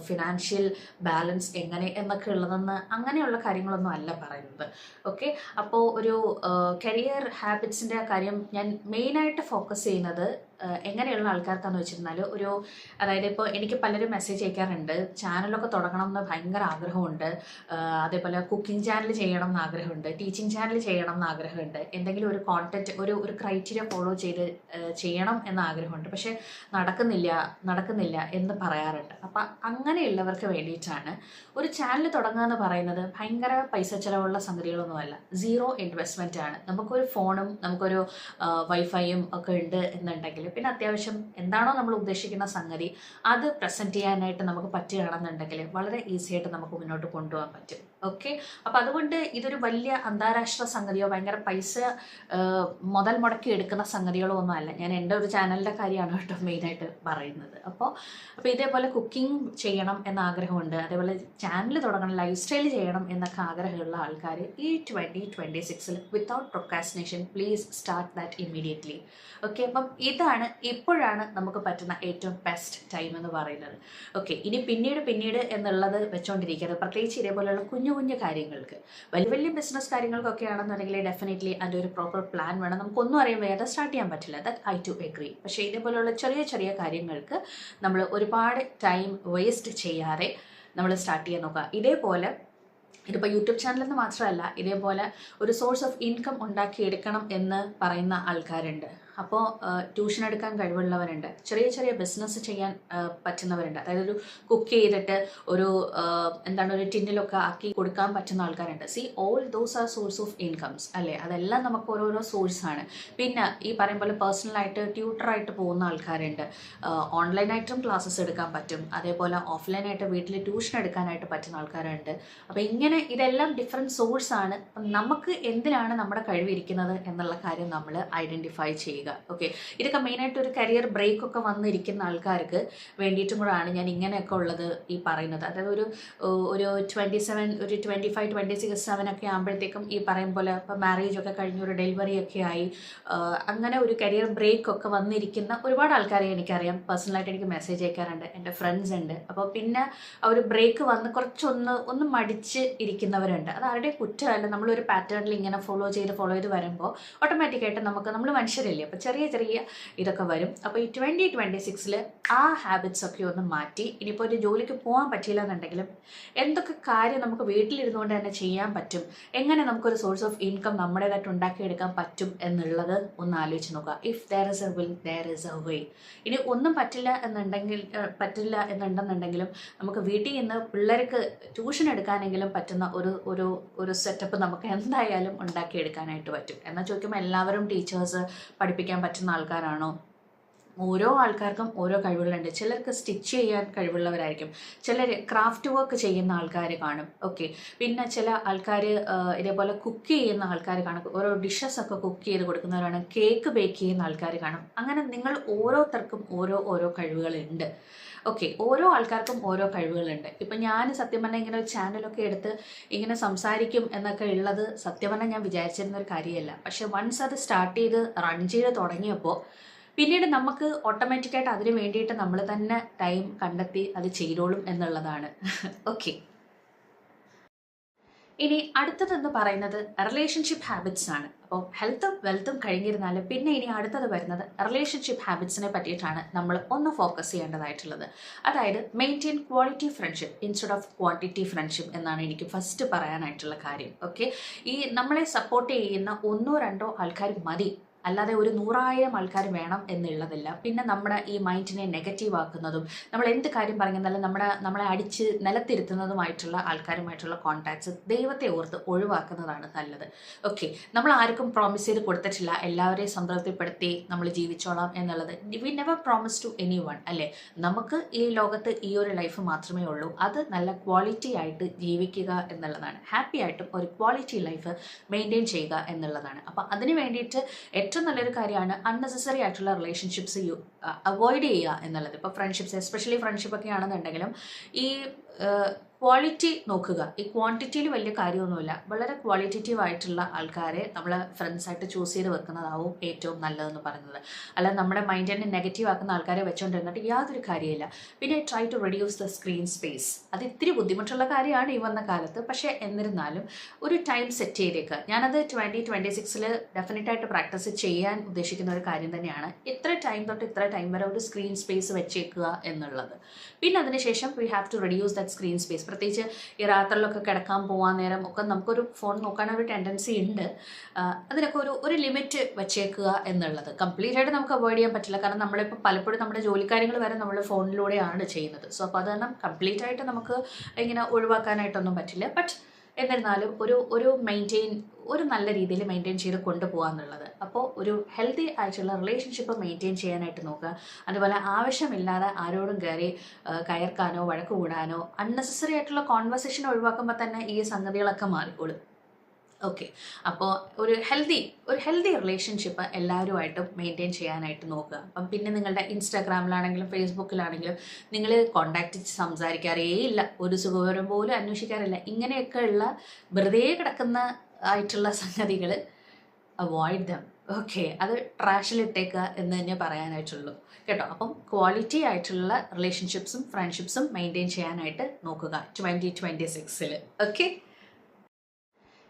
ഫിനാൻഷ്യൽ ബാലൻസ് എങ്ങനെ എന്നൊക്കെ ഉള്ളതെന്ന് അങ്ങനെയുള്ള കാര്യങ്ങളൊന്നും അല്ല പറയുന്നത്. ഓക്കെ അപ്പോൾ ഒരു കരിയർ ഹാബിറ്റ്സിന്റെ കാര്യം ഞാൻ മെയിനായിട്ട് ഫോക്കസ് ചെയ്യുന്നത് എങ്ങനെയുള്ള ആൾക്കാർക്കാന്ന് വെച്ചിരുന്നാൽ ഒരു അതായത് ഇപ്പോൾ എനിക്ക് പലരും മെസ്സേജ് അയക്കാറുണ്ട് ചാനലൊക്കെ തുടങ്ങണം എന്ന് ഭയങ്കര ആഗ്രഹമുണ്ട്. അതേപോലെ കുക്കിംഗ് ചാനൽ ചെയ്യണം എന്ന് ആഗ്രഹമുണ്ട് ടീച്ചിങ് ചാനൽ ചെയ്യണം എന്ന് ആഗ്രഹമുണ്ട്. എന്തെങ്കിലും ഒരു കോണ്ടന്റ് ഒരു ഒരു ക്രൈറ്റീരിയ ഫോളോ ചെയ്ത് ചെയ്യണം എന്ന ആഗ്രഹമുണ്ട്. പക്ഷെ നടക്കുന്നില്ല നടക്കുന്നില്ല എന്ന് പറയാറുണ്ട്. അപ്പം അങ്ങനെയുള്ളവർക്ക് വേണ്ടിയിട്ടാണ് ഒരു ചാനൽ തുടങ്ങുക എന്ന് പറയുന്നത് ഭയങ്കര പൈസ ചിലവുള്ള സംഗതികളൊന്നുമല്ല. സീറോ ഇൻവെസ്റ്റ്മെന്റ് ആണ്. നമുക്കൊരു ഫോണും നമുക്കൊരു വൈഫൈയും ഒക്കെ ഉണ്ട് എന്നുണ്ടെങ്കിൽ പിന്നെ അത്യാവശ്യം എന്താണോ നമ്മൾ ഉദ്ദേശിക്കുന്ന സംഗതി അത് പ്രസന്റ് ചെയ്യാനായിട്ട് നമുക്ക് പറ്റുകയാണെന്നുണ്ടെങ്കിൽ വളരെ ഈസിയായിട്ട് നമുക്ക് മുന്നോട്ട് കൊണ്ടുപോകാൻ പറ്റും. ഓക്കെ അപ്പം അതുകൊണ്ട് ഇതൊരു വലിയ അന്താരാഷ്ട്ര സംഗതിയോ ഭയങ്കര പൈസ മുതൽ മുടക്കി എടുക്കുന്ന സംഗതികളോ ഒന്നും അല്ല. ഞാൻ എന്റെ ഒരു ചാനലിന്റെ കാര്യമാണ് കേട്ടോ മെയിനായിട്ട് പറയുന്നത്. അപ്പോൾ അപ്പോൾ ഇതേപോലെ കുക്കിംഗ് ചെയ്യണം എന്ന ആഗ്രഹമുണ്ട്. അതേപോലെ ചാനൽ തുടങ്ങണം ലൈഫ് സ്റ്റൈൽ ചെയ്യണം എന്നൊക്കെ ആഗ്രഹമുള്ള ആൾക്കാർ ഈ ട്വന്റി ട്വന്റി സിക്സിൽ without procrastination please start that immediately okay അപ്പം ഇതാണ് ഇപ്പോഴാണ് നമുക്ക് പറ്റുന്ന ഏറ്റവും ബെസ്റ്റ് ടൈം എന്ന് പറയുന്നത്. ഓക്കെ ഇനി പിന്നീട് പിന്നീട് എന്നുള്ളത് വെച്ചുകൊണ്ടിരിക്കരുത് പ്രത്യേകിച്ച് ഇതേപോലെയുള്ള കുഞ്ഞു കുഞ്ഞു കുഞ്ഞു കാര്യങ്ങൾക്ക്. വലിയ വലിയ ബിസിനസ് കാര്യങ്ങൾക്കൊക്കെ ആണെന്നുണ്ടെങ്കിൽ ഡെഫിനറ്റ്ലി അതിന്റെ ഒരു പ്രോപ്പർ പ്ലാൻ വേണം. നമുക്കൊന്നും അറിയാൻ വയ്യാതെ സ്റ്റാർട്ട് ചെയ്യാൻ പറ്റില്ല. ദറ്റ് ഐ ടു എഗ്രി പക്ഷേ ഇതേപോലെയുള്ള ചെറിയ ചെറിയ കാര്യങ്ങൾക്ക് നമ്മൾ ഒരുപാട് ടൈം വേസ്റ്റ് ചെയ്യാതെ നമ്മൾ സ്റ്റാർട്ട് ചെയ്യാൻ നോക്കുക. ഇതേപോലെ ഇതിപ്പോൾ യൂട്യൂബ് ചാനലെന്ന് മാത്രമല്ല ഇതേപോലെ ഒരു സോഴ്സ് ഓഫ് ഇൻകം ഉണ്ടാക്കിയെടുക്കണം എന്ന് പറയുന്ന ആൾക്കാരുണ്ട്. അപ്പോൾ ട്യൂഷൻ എടുക്കാൻ കഴിവുള്ളവരുണ്ട്. ചെറിയ ചെറിയ ബിസിനസ് ചെയ്യാൻ പറ്റുന്നവരുണ്ട്. അതായത് ഒരു കുക്ക് ചെയ്തിട്ട് ഒരു എന്താണ് ഒരു ടിന്നിലൊക്കെ ആക്കി കൊടുക്കാൻ പറ്റുന്ന ആൾക്കാരുണ്ട്. See all those are source of incomes അല്ലേ? അതെല്ലാം നമുക്ക് ഓരോരോ സോഴ്സാണ് പിന്നെ ഈ പറയും പോലെ പേഴ്സണലായിട്ട് ട്യൂട്ടറായിട്ട് പോകുന്ന ആൾക്കാരുണ്ട്. ഓൺലൈനായിട്ടും ക്ലാസ്സസ് എടുക്കാൻ പറ്റും. അതേപോലെ ഓഫ്ലൈനായിട്ട് വീട്ടിൽ ട്യൂഷൻ എടുക്കാനായിട്ട് പറ്റുന്ന ആൾക്കാരുണ്ട്. അപ്പോൾ ഇങ്ങനെ ഇതെല്ലാം ഡിഫറെന്റ് സോഴ്സാണ് നമുക്ക് എന്തിനാണ് നമ്മുടെ കഴിവിരിക്കുന്നത് എന്നുള്ള കാര്യം നമ്മൾ ഐഡന്റിഫൈ ചെയ്യുക ഓക്കെ ഇതൊക്കെ മെയിനായിട്ട് ഒരു കരിയർ ബ്രേക്ക് ഒക്കെ വന്നിരിക്കുന്ന ആൾക്കാർക്ക് വേണ്ടിയിട്ടും കൂടാണ് ഞാൻ ഇങ്ങനെയൊക്കെ ഉള്ളത് ഈ പറയുന്നത്. അതായത് ഒരു ഒരു ട്വന്റി സെവൻ ഒരു twenty five twenty six seven ഒക്കെ ആകുമ്പോഴത്തേക്കും ഈ പറയും പോലെ ഇപ്പോൾ മാരേജ് ഒക്കെ കഴിഞ്ഞ് ഒരു ഡെലിവറി ഒക്കെ ആയി അങ്ങനെ ഒരു കരിയർ ബ്രേക്ക് ഒക്കെ വന്നിരിക്കുന്ന ഒരുപാട് ആൾക്കാരെ എനിക്കറിയാം. പേഴ്സണലായിട്ട് എനിക്ക് മെസ്സേജ് അയക്കാറുണ്ട്. എന്റെ ഫ്രണ്ട്സ് ഉണ്ട്. അപ്പോൾ പിന്നെ ആ ഒരു ബ്രേക്ക് വന്ന് കുറച്ചൊന്ന് ഒന്ന് മടിച്ച് ഇരിക്കുന്നവരുണ്ട്. അത് ആരുടെയും കുറ്റമല്ല. നമ്മളൊരു പാറ്റേണിൽ ഇങ്ങനെ ഫോളോ ചെയ്ത് ഫോളോ ചെയ്ത് വരുമ്പോൾ ഓട്ടോമാറ്റിക്കായിട്ട് നമുക്ക് നമ്മൾ മനുഷ്യരല്ലേ? അപ്പോൾ ചെറിയ ചെറിയ ഇതൊക്കെ വരും. അപ്പോൾ ഈ ട്വന്റി ട്വന്റി സിക്സിൽ ആ ഹാബിറ്റ്സ് ഒക്കെ ഒന്ന് മാറ്റി ഇനിയിപ്പോൾ ഒരു ജോലിക്ക് പോകാൻ പറ്റിയില്ല എന്നുണ്ടെങ്കിലും എന്തൊക്കെ കാര്യം നമുക്ക് വീട്ടിലിരുന്നുകൊണ്ട് തന്നെ ചെയ്യാൻ പറ്റും? എങ്ങനെ നമുക്കൊരു സോഴ്സ് ഓഫ് ഇൻകം നമ്മുടേതായിട്ട് ഉണ്ടാക്കിയെടുക്കാൻ പറ്റും എന്നുള്ളത് ഒന്ന് ആലോചിച്ച് നോക്കുക. If there is a will there is a way ഇനി ഒന്നും പറ്റില്ല എന്നുണ്ടെങ്കിൽ പറ്റില്ല എന്നുണ്ടെന്നുണ്ടെങ്കിലും നമുക്ക് വീട്ടിൽ നിന്ന് പിള്ളേർക്ക് ട്യൂഷൻ എടുക്കാനെങ്കിലും പറ്റുന്ന ഒരു ഒരു ഒരു സെറ്റപ്പ് നമുക്ക് എന്തായാലും ഉണ്ടാക്കിയെടുക്കാനായിട്ട് പറ്റും. എന്നാൽ ചോദിക്കുമ്പോൾ എല്ലാവരും ടീച്ചേഴ്സ് പഠിപ്പിക്കാൻ പറ്റുന്ന ആൾക്കാരാണോ? ഓരോ ആൾക്കാർക്കും ഓരോ കഴിവുകളുണ്ട്. ചിലർക്ക് സ്റ്റിച്ച് ചെയ്യാൻ കഴിവുള്ളവരായിരിക്കും. ചിലർ ക്രാഫ്റ്റ് വർക്ക് ചെയ്യുന്ന ആൾക്കാർ കാണും. ഓക്കെ. പിന്നെ ചില ആൾക്കാർ ഇതേപോലെ കുക്ക് ചെയ്യുന്ന ആൾക്കാർ കാണും. ഓരോ ഡിഷസ് ഒക്കെ കുക്ക് ചെയ്ത് കൊടുക്കുന്നവരാണ്. കേക്ക് ബേക്ക് ചെയ്യുന്ന ആൾക്കാർ കാണും. അങ്ങനെ നിങ്ങൾ ഓരോരുത്തർക്കും ഓരോ ഓരോ കഴിവുകളുണ്ട് ഓക്കെ ഓരോ ആൾക്കാർക്കും ഓരോ കഴിവുകളുണ്ട്. ഇപ്പം ഞാൻ സത്യം പറഞ്ഞാൽ ഇങ്ങനെ ഒരു ചാനലൊക്കെ എടുത്ത് ഇങ്ങനെ സംസാരിക്കും എന്നൊക്കെ ഉള്ളത് സത്യം പറഞ്ഞാൽ ഞാൻ വിചാരിച്ചിരുന്ന ഒരു കാര്യമല്ല. പക്ഷെ വൺസ് അത് സ്റ്റാർട്ട് ചെയ്ത് റൺ ചെയ്ത് തുടങ്ങിയപ്പോൾ പിന്നീട് നമുക്ക് ഓട്ടോമാറ്റിക്കായിട്ട് അതിന് വേണ്ടിയിട്ട് നമ്മൾ തന്നെ ടൈം കണ്ടെത്തി അത് ചെയ്തോളും എന്നുള്ളതാണ്. ഓക്കെ ഇനി അടുത്തതെന്ന് പറയുന്നത് റിലേഷൻഷിപ്പ് ഹാബിറ്റ്സ് ആണ്. അപ്പോൾ ഹെൽത്തും വെൽത്തും കഴിഞ്ഞിരുന്നാൽ പിന്നെ ഇനി അടുത്തത് വരുന്നത് റിലേഷൻഷിപ്പ് ഹാബിറ്റ്സിനെ പറ്റിയിട്ടാണ് നമ്മൾ ഒന്ന് ഫോക്കസ് ചെയ്യേണ്ടതായിട്ടുള്ളത്. അതായത് maintain quality friendship instead of quantity friendship എന്നാണ് എനിക്ക് ഫസ്റ്റ് പറയാനായിട്ടുള്ള കാര്യം. ഓക്കെ ഈ നമ്മളെ സപ്പോർട്ട് ചെയ്യുന്ന ഒന്നോ രണ്ടോ ആൾക്കാർ മതി. അല്ലാതെ ഒരു നൂറായിരം ആൾക്കാർ വേണം എന്നുള്ളതല്ല. പിന്നെ നമ്മുടെ ഈ മൈൻഡിനെ നെഗറ്റീവ് ആക്കുന്നതും നമ്മൾ എന്ത് കാര്യം പറഞ്ഞാലും നമ്മുടെ നമ്മളെ അടിച്ച് നിലത്തിരുത്തുന്നതുമായിട്ടുള്ള ആൾക്കാരുമായിട്ടുള്ള കോൺടാക്ട്സ് ദൈവത്തെ ഓർത്ത് ഒഴിവാക്കുന്നതാണ് നല്ലത്. ഓക്കെ നമ്മൾ ആർക്കും പ്രോമിസ് ചെയ്ത് കൊടുത്തിട്ടില്ല. എല്ലാവരെയും സംതൃപ്തിപ്പെടുത്തി നമ്മൾ ജീവിച്ചോളാം എന്നുള്ളത്. We never promise to anyone അല്ലേ? നമുക്ക് ഈ ലോകത്ത് ഈ ഒരു ലൈഫ് മാത്രമേ ഉള്ളൂ. അത് നല്ല ക്വാളിറ്റി ആയിട്ട് ജീവിക്കുക എന്നുള്ളതാണ്. ഹാപ്പി ആയിട്ടും ഒരു ക്വാളിറ്റി ലൈഫ് മെയിന്റെയിൻ ചെയ്യുക എന്നുള്ളതാണ്. അപ്പം അതിന് വേണ്ടിയിട്ട് ഏറ്റവും നല്ലൊരു കാര്യമാണ് അൺനെസസറി ആയിട്ടുള്ള റിലേഷൻഷിപ്സ് യു അവോയ്ഡ് ചെയ്യുക എന്നുള്ളത്. ഇപ്പോൾ ഫ്രണ്ട്ഷിപ്സ് എസ്പെഷ്യലി ഫ്രണ്ട്ഷിപ്പ് ഒക്കെ ആണെന്നുണ്ടെങ്കിലും ഈ ക്വാളിറ്റി നോക്കുക. ഈ ക്വാണ്ടിറ്റിയിൽ വലിയ കാര്യമൊന്നുമില്ല. വളരെ ക്വാളിറ്റേറ്റീവ് ആയിട്ടുള്ള ആൾക്കാരെ നമ്മൾ ഫ്രണ്ട്സായിട്ട് ചൂസ് ചെയ്ത് വെക്കുന്നതാവും ഏറ്റവും നല്ലതെന്ന് പറയുന്നത്. അല്ലാതെ നമ്മുടെ മൈൻഡിനെ നെഗറ്റീവ് ആക്കുന്ന ആൾക്കാരെ വെച്ചുകൊണ്ടിരുന്നിട്ട് യാതൊരു കാര്യമില്ല പിന്നെ try to reduce the screen space അത് ഇത്തിരി ബുദ്ധിമുട്ടുള്ള കാര്യമാണ് ഈ വന്ന കാലത്ത്. പക്ഷേ എന്നിരുന്നാലും ഒരു ടൈം സെറ്റ് ചെയ്തേക്കുക ഞാനത് ട്വന്റി ട്വന്റി സിക്സിൽ ഡെഫിനറ്റായിട്ട് പ്രാക്ടീസ് ചെയ്യാൻ ഉദ്ദേശിക്കുന്ന ഒരു കാര്യം തന്നെയാണ്. ഇത്ര ടൈം തൊട്ട് ഇത്ര ടൈം വരെ ഒരു സ്ക്രീൻ സ്പേസ് വെച്ചേക്കുക എന്നുള്ളത്. പിന്നെ അതിനുശേഷം we have to reduce that screen space പ്രത്യേകിച്ച് ഈ രാത്രിയിലൊക്കെ കിടക്കാൻ പോകാൻ നേരം ഒക്കെ നമുക്കൊരു ഫോൺ നോക്കാനൊരു ടെൻഡൻസി ഉണ്ട്. അതിനൊക്കെ ഒരു ഒരു ലിമിറ്റ് വെച്ചേക്കുക എന്നുള്ളത്. കംപ്ലീറ്റ് ആയിട്ട് നമുക്ക് അവോയ്ഡ് ചെയ്യാൻ പറ്റില്ല. കാരണം നമ്മളിപ്പോൾ പലപ്പോഴും നമ്മുടെ ജോലിക്കാര്യങ്ങൾ വരെ നമ്മൾ ഫോണിലൂടെയാണ് ചെയ്യുന്നത്. സോ അപ്പോൾ അത് കാരണം കംപ്ലീറ്റ് ആയിട്ട് നമുക്ക് ഇങ്ങനെ ഒഴിവാക്കാനായിട്ടൊന്നും പറ്റില്ല. ബട്ട് എന്നിരുന്നാലും ഒരു ഒരു മെയിന്റെയിൻ ഒരു നല്ല രീതിയിൽ മെയിന്റെയിൻ ചെയ്ത് കൊണ്ടുപോകാന്നുള്ളത് അപ്പോൾ ഒരു ഹെൽത്തി ആയിട്ടുള്ള റിലേഷൻഷിപ്പ് മെയിന്റെയിൻ ചെയ്യാനായിട്ട് നോക്കുക. അതുപോലെ ആവശ്യമില്ലാതെ ആരോടും കയറി കയർക്കാനോ വഴക്ക് കൂടാനോ അൺനെസസറി ആയിട്ടുള്ള കോൺവെർസേഷൻ ഒഴിവാക്കുമ്പോൾ തന്നെ ഈ സംഗതികളൊക്കെ മാറിക്കോളും. ഓക്കെ അപ്പോൾ ഒരു ഹെൽത്തി ഒരു ഹെൽത്തി റിലേഷൻഷിപ്പ് എല്ലാവരുമായിട്ടും മെയിന്റെയിൻ ചെയ്യാനായിട്ട് നോക്കുക. അപ്പം പിന്നെ നിങ്ങളുടെ ഇൻസ്റ്റാഗ്രാമിലാണെങ്കിലും ഫേസ്ബുക്കിലാണെങ്കിലും നിങ്ങൾ കോണ്ടാക്ട് സംസാരിക്കാറേ ഇല്ല. ഒരു സുഖവിവരം പോലും അന്വേഷിക്കാറില്ല. ഇങ്ങനെയൊക്കെയുള്ള വെറുതെ കിടക്കുന്ന ആയിട്ടുള്ള സംഗതികൾ അവോയ്ഡ് ദം ഓക്കെ അത് ട്രാഷിലിട്ടേക്കുക എന്ന് തന്നെ പറയാനായിട്ടുള്ളൂ. കേട്ടോ? അപ്പം ക്വാളിറ്റി ആയിട്ടുള്ള റിലേഷൻഷിപ്സും ഫ്രണ്ട്ഷിപ്സും മെയിന്റെയിൻ ചെയ്യാനായിട്ട് നോക്കുക. ട്വന്റി ട്വന്റി സിക്സിൽ ഓക്കെ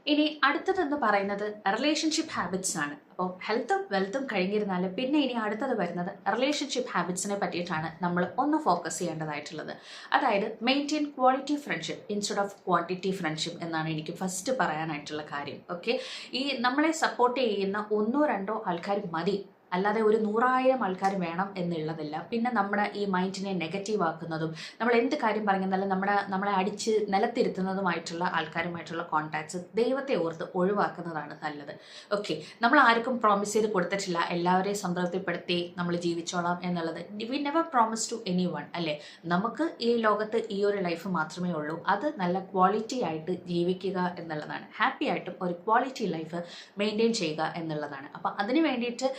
ഇനി അടുത്തതെന്ന് പറയുന്നത് റിലേഷൻഷിപ്പ് ഹാബിറ്റ്സ് ആണ്. അപ്പോൾ ഹെൽത്തും വെൽത്തും കഴിഞ്ഞിരുന്നാൽ പിന്നെ ഇനി അടുത്തത് വരുന്നത് റിലേഷൻഷിപ്പ് ഹാബിറ്റ്സിനെ പറ്റിയിട്ടാണ് നമ്മൾ ഒന്ന് ഫോക്കസ് ചെയ്യേണ്ടതായിട്ടുള്ളത്. അതായത് maintain quality friendship instead of quantity friendship എന്നാണ് എനിക്ക് ഫസ്റ്റ് പറയാനായിട്ടുള്ള കാര്യം. ഓക്കെ ഈ നമ്മളെ സപ്പോർട്ട് ചെയ്യുന്ന ഒന്നോ രണ്ടോ ആൾക്കാർ മതി. അല്ലാതെ ഒരു നൂറായിരം ആൾക്കാർ വേണം എന്നുള്ളതല്ല. പിന്നെ നമ്മുടെ ഈ മൈൻഡിനെ നെഗറ്റീവ് ആക്കുന്നതും നമ്മൾ എന്ത് കാര്യം പറഞ്ഞാലും നമ്മുടെ നമ്മളെ അടിച്ച് നിലത്തിരുത്തുന്നതുമായിട്ടുള്ള ആൾക്കാരുമായിട്ടുള്ള കോൺടാക്ട്സ് ദൈവത്തെ ഓർത്ത് ഒഴിവാക്കുന്നതാണ് നല്ലത്. ഓക്കെ നമ്മൾ ആർക്കും പ്രോമിസ് ചെയ്ത് കൊടുത്തിട്ടില്ല. എല്ലാവരെയും സംതൃപ്തിപ്പെടുത്തി നമ്മൾ ജീവിച്ചോളാം എന്നുള്ളത്. We never promise to anyone അല്ലേ? നമുക്ക് ഈ ലോകത്ത് ഈ ഒരു ലൈഫ് മാത്രമേ ഉള്ളൂ. അത് നല്ല ക്വാളിറ്റി ആയിട്ട് ജീവിക്കുക എന്നുള്ളതാണ്. ഹാപ്പി ആയിട്ടും ഒരു ക്വാളിറ്റി ലൈഫ് മെയിന്റെയിൻ ചെയ്യുക എന്നുള്ളതാണ്. അപ്പം അതിന് വേണ്ടിയിട്ട്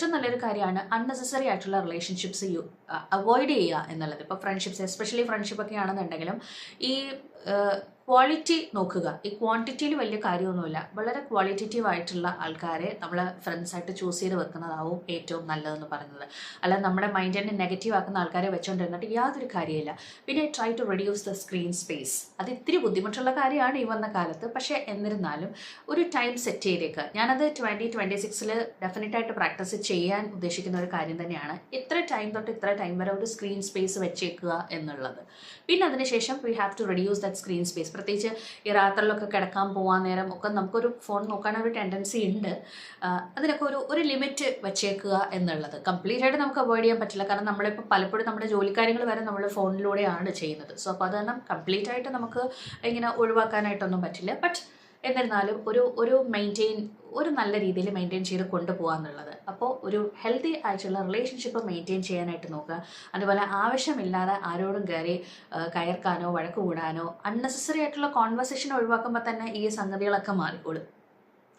ഏറ്റവും നല്ലൊരു കാര്യമാണ് അൺനെസസറി ആയിട്ടുള്ള റിലേഷൻഷിപ്സ് യു അവോയ്ഡ് ചെയ്യുക എന്നുള്ളത്. ഇപ്പോൾ ഫ്രണ്ട്ഷിപ്സ് എസ്പെഷ്യലി ഫ്രണ്ട്ഷിപ്പ് ഒക്കെ ആണെന്നുണ്ടെങ്കിലും ഈ ക്വാളിറ്റി നോക്കുക. ഈ ക്വാണ്ടിറ്റിയിൽ വലിയ കാര്യമൊന്നുമില്ല. വളരെ ക്വാളിറ്റേറ്റീവ് ആയിട്ടുള്ള ആൾക്കാരെ നമ്മൾ ഫ്രണ്ട്സായിട്ട് ചൂസ് ചെയ്ത് വെക്കുന്നതാവും ഏറ്റവും നല്ലതെന്ന് പറയുന്നത്. അല്ല നമ്മുടെ മൈൻഡിനെ നെഗറ്റീവ് ആക്കുന്ന ആൾക്കാരെ വെച്ചുകൊണ്ടിരുന്നിട്ട് യാതൊരു കാര്യമില്ല പിന്നെ try to reduce the screen space അത് ഇത്തിരി ബുദ്ധിമുട്ടുള്ള കാര്യമാണ് ഈ വന്ന കാലത്ത്. പക്ഷേ എന്നിരുന്നാലും ഒരു ടൈം സെറ്റ് ചെയ്തേക്കുക ഞാനത് ട്വന്റി ട്വന്റി സിക്സിൽ ഡെഫിനറ്റായിട്ട് പ്രാക്ടീസ് ചെയ്യാൻ ഉദ്ദേശിക്കുന്ന ഒരു കാര്യം തന്നെയാണ്. ഇത്ര ടൈം തൊട്ട് ഇത്ര ടൈം വരെ ഒരു സ്ക്രീൻ സ്പേസ് വെച്ചേക്കുക എന്നുള്ളത്. പിന്നെ അതിനുശേഷം we have to reduce that screen space പ്രത്യേകിച്ച് ഈ രാത്രിയിലൊക്കെ കിടക്കാൻ പോകാൻ നേരം ഒക്കെ നമുക്കൊരു ഫോൺ നോക്കാനൊരു ടെൻഡൻസി ഉണ്ട്. അതിനൊക്കെ ഒരു ഒരു ലിമിറ്റ് വെച്ചേക്കുക എന്നുള്ളത്. കംപ്ലീറ്റ് ആയിട്ട് നമുക്ക് അവോയ്ഡ് ചെയ്യാൻ പറ്റില്ല. കാരണം നമ്മളിപ്പോൾ പലപ്പോഴും നമ്മുടെ ജോലിക്കാര്യങ്ങൾ വരെ നമ്മൾ ഫോണിലൂടെയാണ് ചെയ്യുന്നത്. സോ അപ്പോൾ അത് കാരണം കംപ്ലീറ്റ് ആയിട്ട് നമുക്ക് ഇങ്ങനെ ഒഴിവാക്കാനായിട്ടൊന്നും പറ്റില്ല. ബട്ട് എന്നിരുന്നാലും ഒരു ഒരു മെയിന്റെയിൻ ഒരു നല്ല രീതിയിൽ മെയിന്റെയിൻ ചെയ്ത് കൊണ്ടുപോകാന്നുള്ളത് അപ്പോൾ ഒരു ഹെൽത്തി ആയിട്ടുള്ള റിലേഷൻഷിപ്പ് മെയിന്റെയിൻ ചെയ്യാനായിട്ട് നോക്കുക. അതുപോലെ ആവശ്യമില്ലാതെ ആരോടും കയറി കയർക്കാനോ വഴക്ക് കൂടാനോ അൺനെസസറി ആയിട്ടുള്ള കോൺവെർസേഷൻ ഒഴിവാക്കുമ്പോൾ തന്നെ ഈ സംഗതികളൊക്കെ മാറിക്കോളും.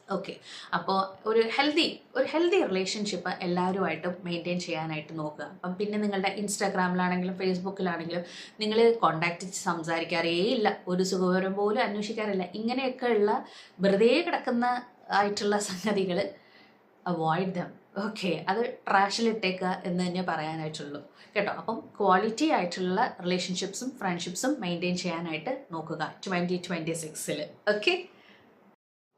ഓക്കെ അപ്പോൾ ഒരു ഹെൽത്തി ഒരു ഹെൽത്തി റിലേഷൻഷിപ്പ് എല്ലാവരുമായിട്ടും മെയിന്റെയിൻ ചെയ്യാനായിട്ട് നോക്കുക. അപ്പം പിന്നെ നിങ്ങളുടെ ഇൻസ്റ്റാഗ്രാമിലാണെങ്കിലും ഫേസ്ബുക്കിലാണെങ്കിലും നിങ്ങൾ കോണ്ടാക്ട് സംസാരിക്കാറേ ഇല്ല ഒരു സുഖപരം പോലും അന്വേഷിക്കാറില്ല. ഇങ്ങനെയൊക്കെയുള്ള വെറുതെ കിടക്കുന്ന ആയിട്ടുള്ള സംഗതികൾ അവോയ്ഡ് ദം. ഓക്കെ അത് ട്രാഷിലിട്ടേക്കുക എന്ന് തന്നെ പറയാനായിട്ടുള്ളൂ. കേട്ടോ? അപ്പം ക്വാളിറ്റി ആയിട്ടുള്ള റിലേഷൻഷിപ്സും ഫ്രണ്ട്ഷിപ്സും മെയിന്റെയിൻ ചെയ്യാനായിട്ട് നോക്കുക ട്വന്റി ട്വന്റി സിക്സിൽ. ഓക്കെ?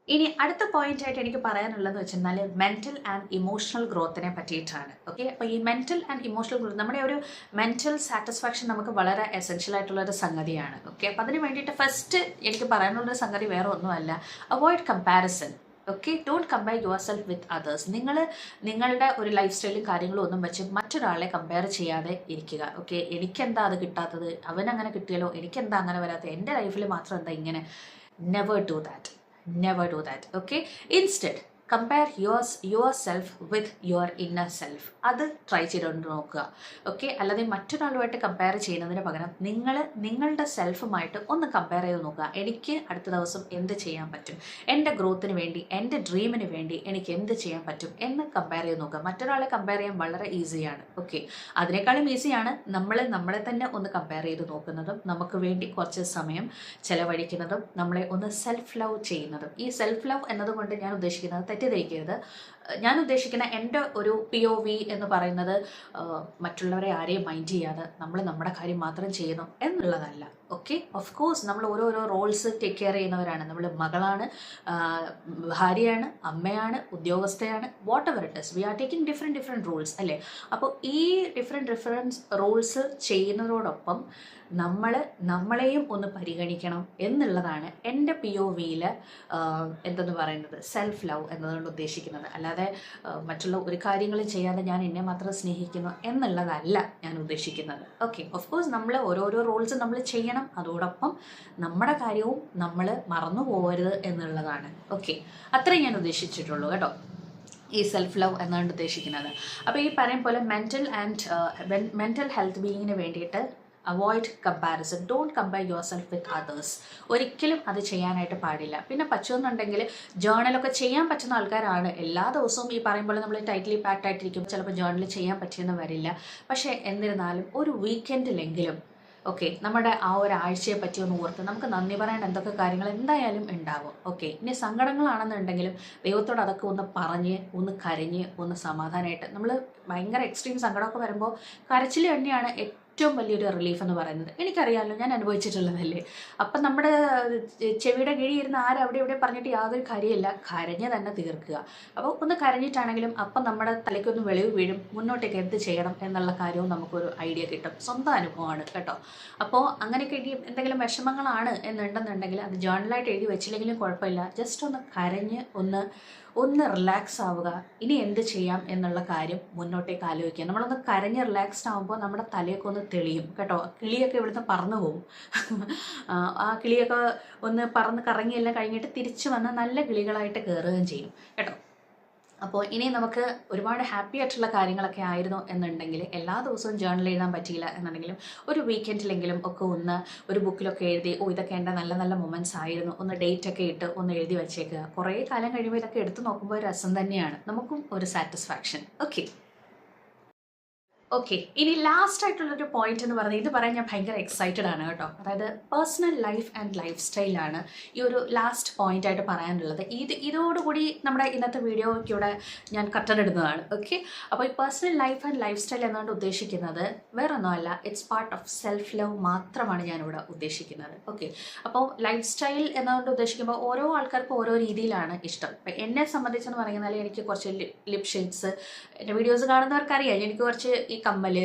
ഇനി അടുത്ത പോയിന്റ് ആയിട്ട് എനിക്ക് പറയാനുള്ളതെന്ന് വെച്ചാൽ മെന്റൽ ആൻഡ് ഇമോഷണൽ ഗ്രോത്തിനെ പറ്റിയിട്ടാണ്. ഓക്കെ? അപ്പോൾ ഈ മെന്റൽ ആൻഡ് ഇമോഷണൽ ഗ്രോത്ത് നമ്മുടെ ഒരു മെന്റൽ സാറ്റിസ്ഫാക്ഷൻ നമുക്ക് വളരെ എസെൻഷ്യൽ ആയിട്ടുള്ള ഒരു സംഗതിയാണ്. ഓക്കെ? അപ്പോൾ അതിന് വേണ്ടിയിട്ട് ഫസ്റ്റ് എനിക്ക് പറയാനുള്ളൊരു സംഗതി വേറെ ഒന്നുമല്ല. Avoid comparison okay don't compare yourself with others നിങ്ങൾ നിങ്ങളുടെ ഒരു ലൈഫ് സ്റ്റൈലും കാര്യങ്ങളും ഒന്നും വെച്ച് മറ്റൊരാളെ കമ്പയർ ചെയ്യാതെ ഇരിക്കുക. ഓക്കെ എനിക്കെന്താ അത് കിട്ടാത്തത്? അവൻ അങ്ങനെ കിട്ടിയാലോ? എനിക്കെന്താ അങ്ങനെ വരാത്തത്? എന്റെ ലൈഫിൽ മാത്രം എന്താ ഇങ്ങനെ? Never do that never do that okay instead compare yours yourself with your inner self അത് ട്രൈ ചെയ്തുകൊണ്ട് നോക്കുക. ഓക്കെ അല്ലാതെ മറ്റൊരാളുമായിട്ട് കമ്പയർ ചെയ്യുന്നതിന് പകരം നിങ്ങൾ നിങ്ങളുടെ സെൽഫുമായിട്ട് ഒന്ന് കമ്പയർ ചെയ്ത് നോക്കുക. എനിക്ക് അടുത്ത ദിവസം എന്ത് ചെയ്യാൻ പറ്റും? എന്റെ ഗ്രോത്തിന് വേണ്ടി എന്റെ ഡ്രീമിന് വേണ്ടി എനിക്ക് എന്ത് ചെയ്യാൻ പറ്റും? എന്ന് കമ്പയർ ചെയ്ത് നോക്കുക. മറ്റൊരാളെ കമ്പയർ ചെയ്യാൻ വളരെ ഈസിയാണ് ഓക്കെ അതിനേക്കാളും ഈസിയാണ് നമ്മൾ നമ്മളെ തന്നെ ഒന്ന് കമ്പയർ ചെയ്ത് നോക്കുന്നതും നമുക്ക് വേണ്ടി കുറച്ച് സമയം ചെലവഴിക്കുന്നതും നമ്മളെ ഒന്ന് സെൽഫ് ലവ് ചെയ്യുന്നതും. ഈ സെൽഫ് ലവ് എന്നതുകൊണ്ട് ഞാൻ ഉദ്ദേശിക്കുന്നത് തെറ്റിദ്ധരിക്കരുത്. ഞാൻ ഉദ്ദേശിക്കുന്ന എന്റെ ഒരു പി ഒ വി എന്ന് പറയുന്നത് മറ്റുള്ളവരെ ആരെയും മൈൻഡ് ചെയ്യാതെ നമ്മൾ നമ്മുടെ കാര്യം മാത്രം ചെയ്യണം എന്നുള്ളതല്ല. ഓക്കെ ഓഫ് കോഴ്സ് നമ്മൾ ഓരോരോ റോൾസ് ടേക്ക് കെയർ ചെയ്യുന്നവരാണ്. നമ്മൾ മകളാണ് ഭാര്യയാണ് അമ്മയാണ് ഉദ്യോഗസ്ഥയാണ് whatever it is we are taking different different roles അല്ലേ? അപ്പോൾ ഈ ഡിഫറെന്റ് ഡിഫറൻസ് റോൾസ് ചെയ്യുന്നതോടൊപ്പം നമ്മൾ നമ്മളെയും ഒന്ന് പരിഗണിക്കണം എന്നുള്ളതാണ് എന്റെ പി ഒ വിയിൽ എന്തെന്ന് പറയുന്നത്? സെൽഫ് ലവ് എന്നതുകൊണ്ട് ഉദ്ദേശിക്കുന്നത്. അല്ലാതെ ആ, മറ്റുള്ള ഒരു കാര്യങ്ങളും ചെയ്യാതെ ഞാൻ എന്നെ മാത്രം സ്നേഹിക്കുന്നു എന്നുള്ളതല്ല ഞാൻ ഉദ്ദേശിക്കുന്നത്. ഓക്കെ ഓഫ് കോഴ്സ് നമ്മൾ ഓരോരോ റോൾസ് നമ്മൾ ചെയ്യണം. അതോടൊപ്പം നമ്മുടെ കാര്യവും നമ്മൾ മറന്നു പോകരുത് എന്നുള്ളതാണ്. ഓക്കെ അത്രയും ഞാൻ ഉദ്ദേശിച്ചിട്ടുള്ളൂ കേട്ടോ. ഈ സെൽഫ് ലവ് എന്നാണ് ഉദ്ദേശിക്കുന്നത്. അപ്പോൾ ഈ പറയും പോലെ മെന്റൽ ആൻഡ് മെന്റൽ ഹെൽത്ത് ബീയിങ്ങിന് വേണ്ടിയിട്ട് avoid comparison don't compare yourself with others ഒരിക്കലും അത് ചെയ്യാനായിട്ട് പാടില്ല. പിന്നെ പറ്റുമെന്നുണ്ടെങ്കിൽ ജേർണലൊക്കെ ചെയ്യാൻ പറ്റുന്ന ആൾക്കാരാണ്. എല്ലാ ദിവസവും ഈ പറയുമ്പോൾ നമ്മൾ ടൈറ്റ്ലി പാക്ഡ് ആയിട്ടിരിക്കും ചിലപ്പോൾ ജേർണൽ ചെയ്യാൻ പറ്റിയെന്ന് വരില്ല. പക്ഷേ എന്നിരുന്നാലും ഒരു വീക്കെൻഡിലെങ്കിലും ഓക്കെ നമ്മുടെ ആ ഒരാഴ്ചയെ പറ്റി ഒന്ന് ഓർത്ത് നമുക്ക് നന്ദി പറയാൻ എന്തൊക്കെ കാര്യങ്ങൾ എന്തായാലും ഉണ്ടാവും. ഓക്കെ ഇനി സങ്കടങ്ങളാണെന്നുണ്ടെങ്കിലും ദൈവത്തോട് അതൊക്കെ ഒന്ന് പറഞ്ഞ് ഒന്ന് കരഞ്ഞ് ഒന്ന് സമാധാനമായിട്ട് നമ്മൾ ഭയങ്കര എക്സ്ട്രീം സങ്കടമൊക്കെ വരുമ്പോൾ കരച്ചിൽ തന്നെയാണ് ഏറ്റവും വലിയൊരു റിലീഫ് എന്ന് പറയുന്നത്. എനിക്കറിയാമല്ലോ ഞാൻ അനുഭവിച്ചിട്ടുള്ളതല്ലേ? അപ്പം നമ്മുടെ ചെവിയുടെ കീഴിൽ ഇരുന്ന് അവിടെ ഇവിടെ പറഞ്ഞിട്ട് യാതൊരു കാര്യമില്ല. കരഞ്ഞ് തന്നെ തീർക്കുക. അപ്പോൾ ഒന്ന് കരഞ്ഞിട്ടാണെങ്കിലും അപ്പം നമ്മുടെ തലയ്ക്കൊന്ന് വെളിവ് വീഴും. മുന്നോട്ടേക്ക് എന്ത് ചെയ്യണം എന്നുള്ള കാര്യവും നമുക്കൊരു ഐഡിയ കിട്ടും. സ്വന്തം അനുഭവമാണ് കേട്ടോ. അപ്പോൾ അങ്ങനെയൊക്കെ എന്തെങ്കിലും വിഷമങ്ങളാണ് എന്നുണ്ടെന്നുണ്ടെങ്കിൽ അത് ജേർണലായിട്ട് എഴുതി വെച്ചില്ലെങ്കിലും കുഴപ്പമില്ല. ജസ്റ്റ് ഒന്ന് കരഞ്ഞ് ഒന്ന് ഒന്ന് റിലാക്സ് ആവുക. ഇനി എന്ത് ചെയ്യാം എന്നുള്ള കാര്യം മുന്നോട്ടേക്ക് ആലോചിക്കുക നമ്മളൊന്ന് കരഞ്ഞ് റിലാക്സ്ഡ് ആകുമ്പോൾ നമ്മുടെ തലയൊക്കെ ഒന്ന് തെളിയും. കേട്ടോ? കിളിയൊക്കെ ഇവിടുന്ന് പറന്നു പോകും ആ, കിളിയൊക്കെ ഒന്ന് പറന്ന് കറങ്ങിയെല്ലാം കഴിഞ്ഞിട്ട് തിരിച്ചു വന്ന് നല്ല കിളികളായിട്ട് കയറുകയും ചെയ്യും. കേട്ടോ? അപ്പോൾ ഇനി നമുക്ക് ഒരുപാട് ഹാപ്പി ആയിട്ടുള്ള കാര്യങ്ങളൊക്കെ ആയിരുന്നു എന്നുണ്ടെങ്കിൽ എല്ലാ ദിവസവും ജേർണൽ എഴുതാൻ പറ്റിയില്ല എന്നുണ്ടെങ്കിലും ഒരു വീക്കെൻഡിലെങ്കിലും ഒക്കെ ഒന്ന് ഒരു ബുക്കിലൊക്കെ എഴുതി ഓ ഇതൊക്കെ എന്റെ നല്ല നല്ല മൊമെന്റ്സ് ആയിരുന്നു. ഒന്ന് ഡേറ്റ് ഒക്കെ ഇട്ട് ഒന്ന് എഴുതി വെച്ചേക്കുക. കുറേ കാലം കഴിയുമ്പോൾ ഇതൊക്കെ എടുത്ത് നോക്കുമ്പോൾ ഒരു രസം തന്നെയാണ്. നമുക്കും ഒരു സാറ്റിസ്ഫാക്ഷൻ ഓക്കെ ഓക്കെ ഇനി ലാസ്റ്റ് ആയിട്ടുള്ളൊരു പോയിന്റ് എന്ന് പറയുന്നത് ഇത് പറയാൻ ഞാൻ ഭയങ്കര എക്സൈറ്റഡ് ആണ് കേട്ടോ. അതായത് പേഴ്സണൽ ലൈഫ് ആൻഡ് ലൈഫ് സ്റ്റൈലാണ് ഈ ഒരു ലാസ്റ്റ് പോയിന്റ് ആയിട്ട് പറയാനുള്ളത്. ഇത് ഇതോടുകൂടി നമ്മുടെ ഇന്നത്തെ വീഡിയോയ്ക്കൂടെ ഞാൻ കട്ടറിടുന്നതാണ്. ഓക്കെ അപ്പോൾ ഈ personal life and lifestyle എന്നുകൊണ്ട് ഉദ്ദേശിക്കുന്നത് വേറെ ഒന്നുമല്ല it's part of self love മാത്രമാണ് ഞാനിവിടെ ഉദ്ദേശിക്കുന്നത്. ഓക്കെ അപ്പോൾ ലൈഫ് സ്റ്റൈൽ എന്നുകൊണ്ട് ഉദ്ദേശിക്കുമ്പോൾ ഓരോ ആൾക്കാർക്കും ഓരോ രീതിയിലാണ് ഇഷ്ടം. ഇപ്പം എന്നെ സംബന്ധിച്ചെന്ന് പറയുന്നത് എനിക്ക് കുറച്ച് ലിപ് ഷെയ്ഡ്സ് എന്റെ വീഡിയോസ് കാണുന്നവർക്കറിയാം. എനിക്ക് കുറച്ച് ഈ കമ്മൽ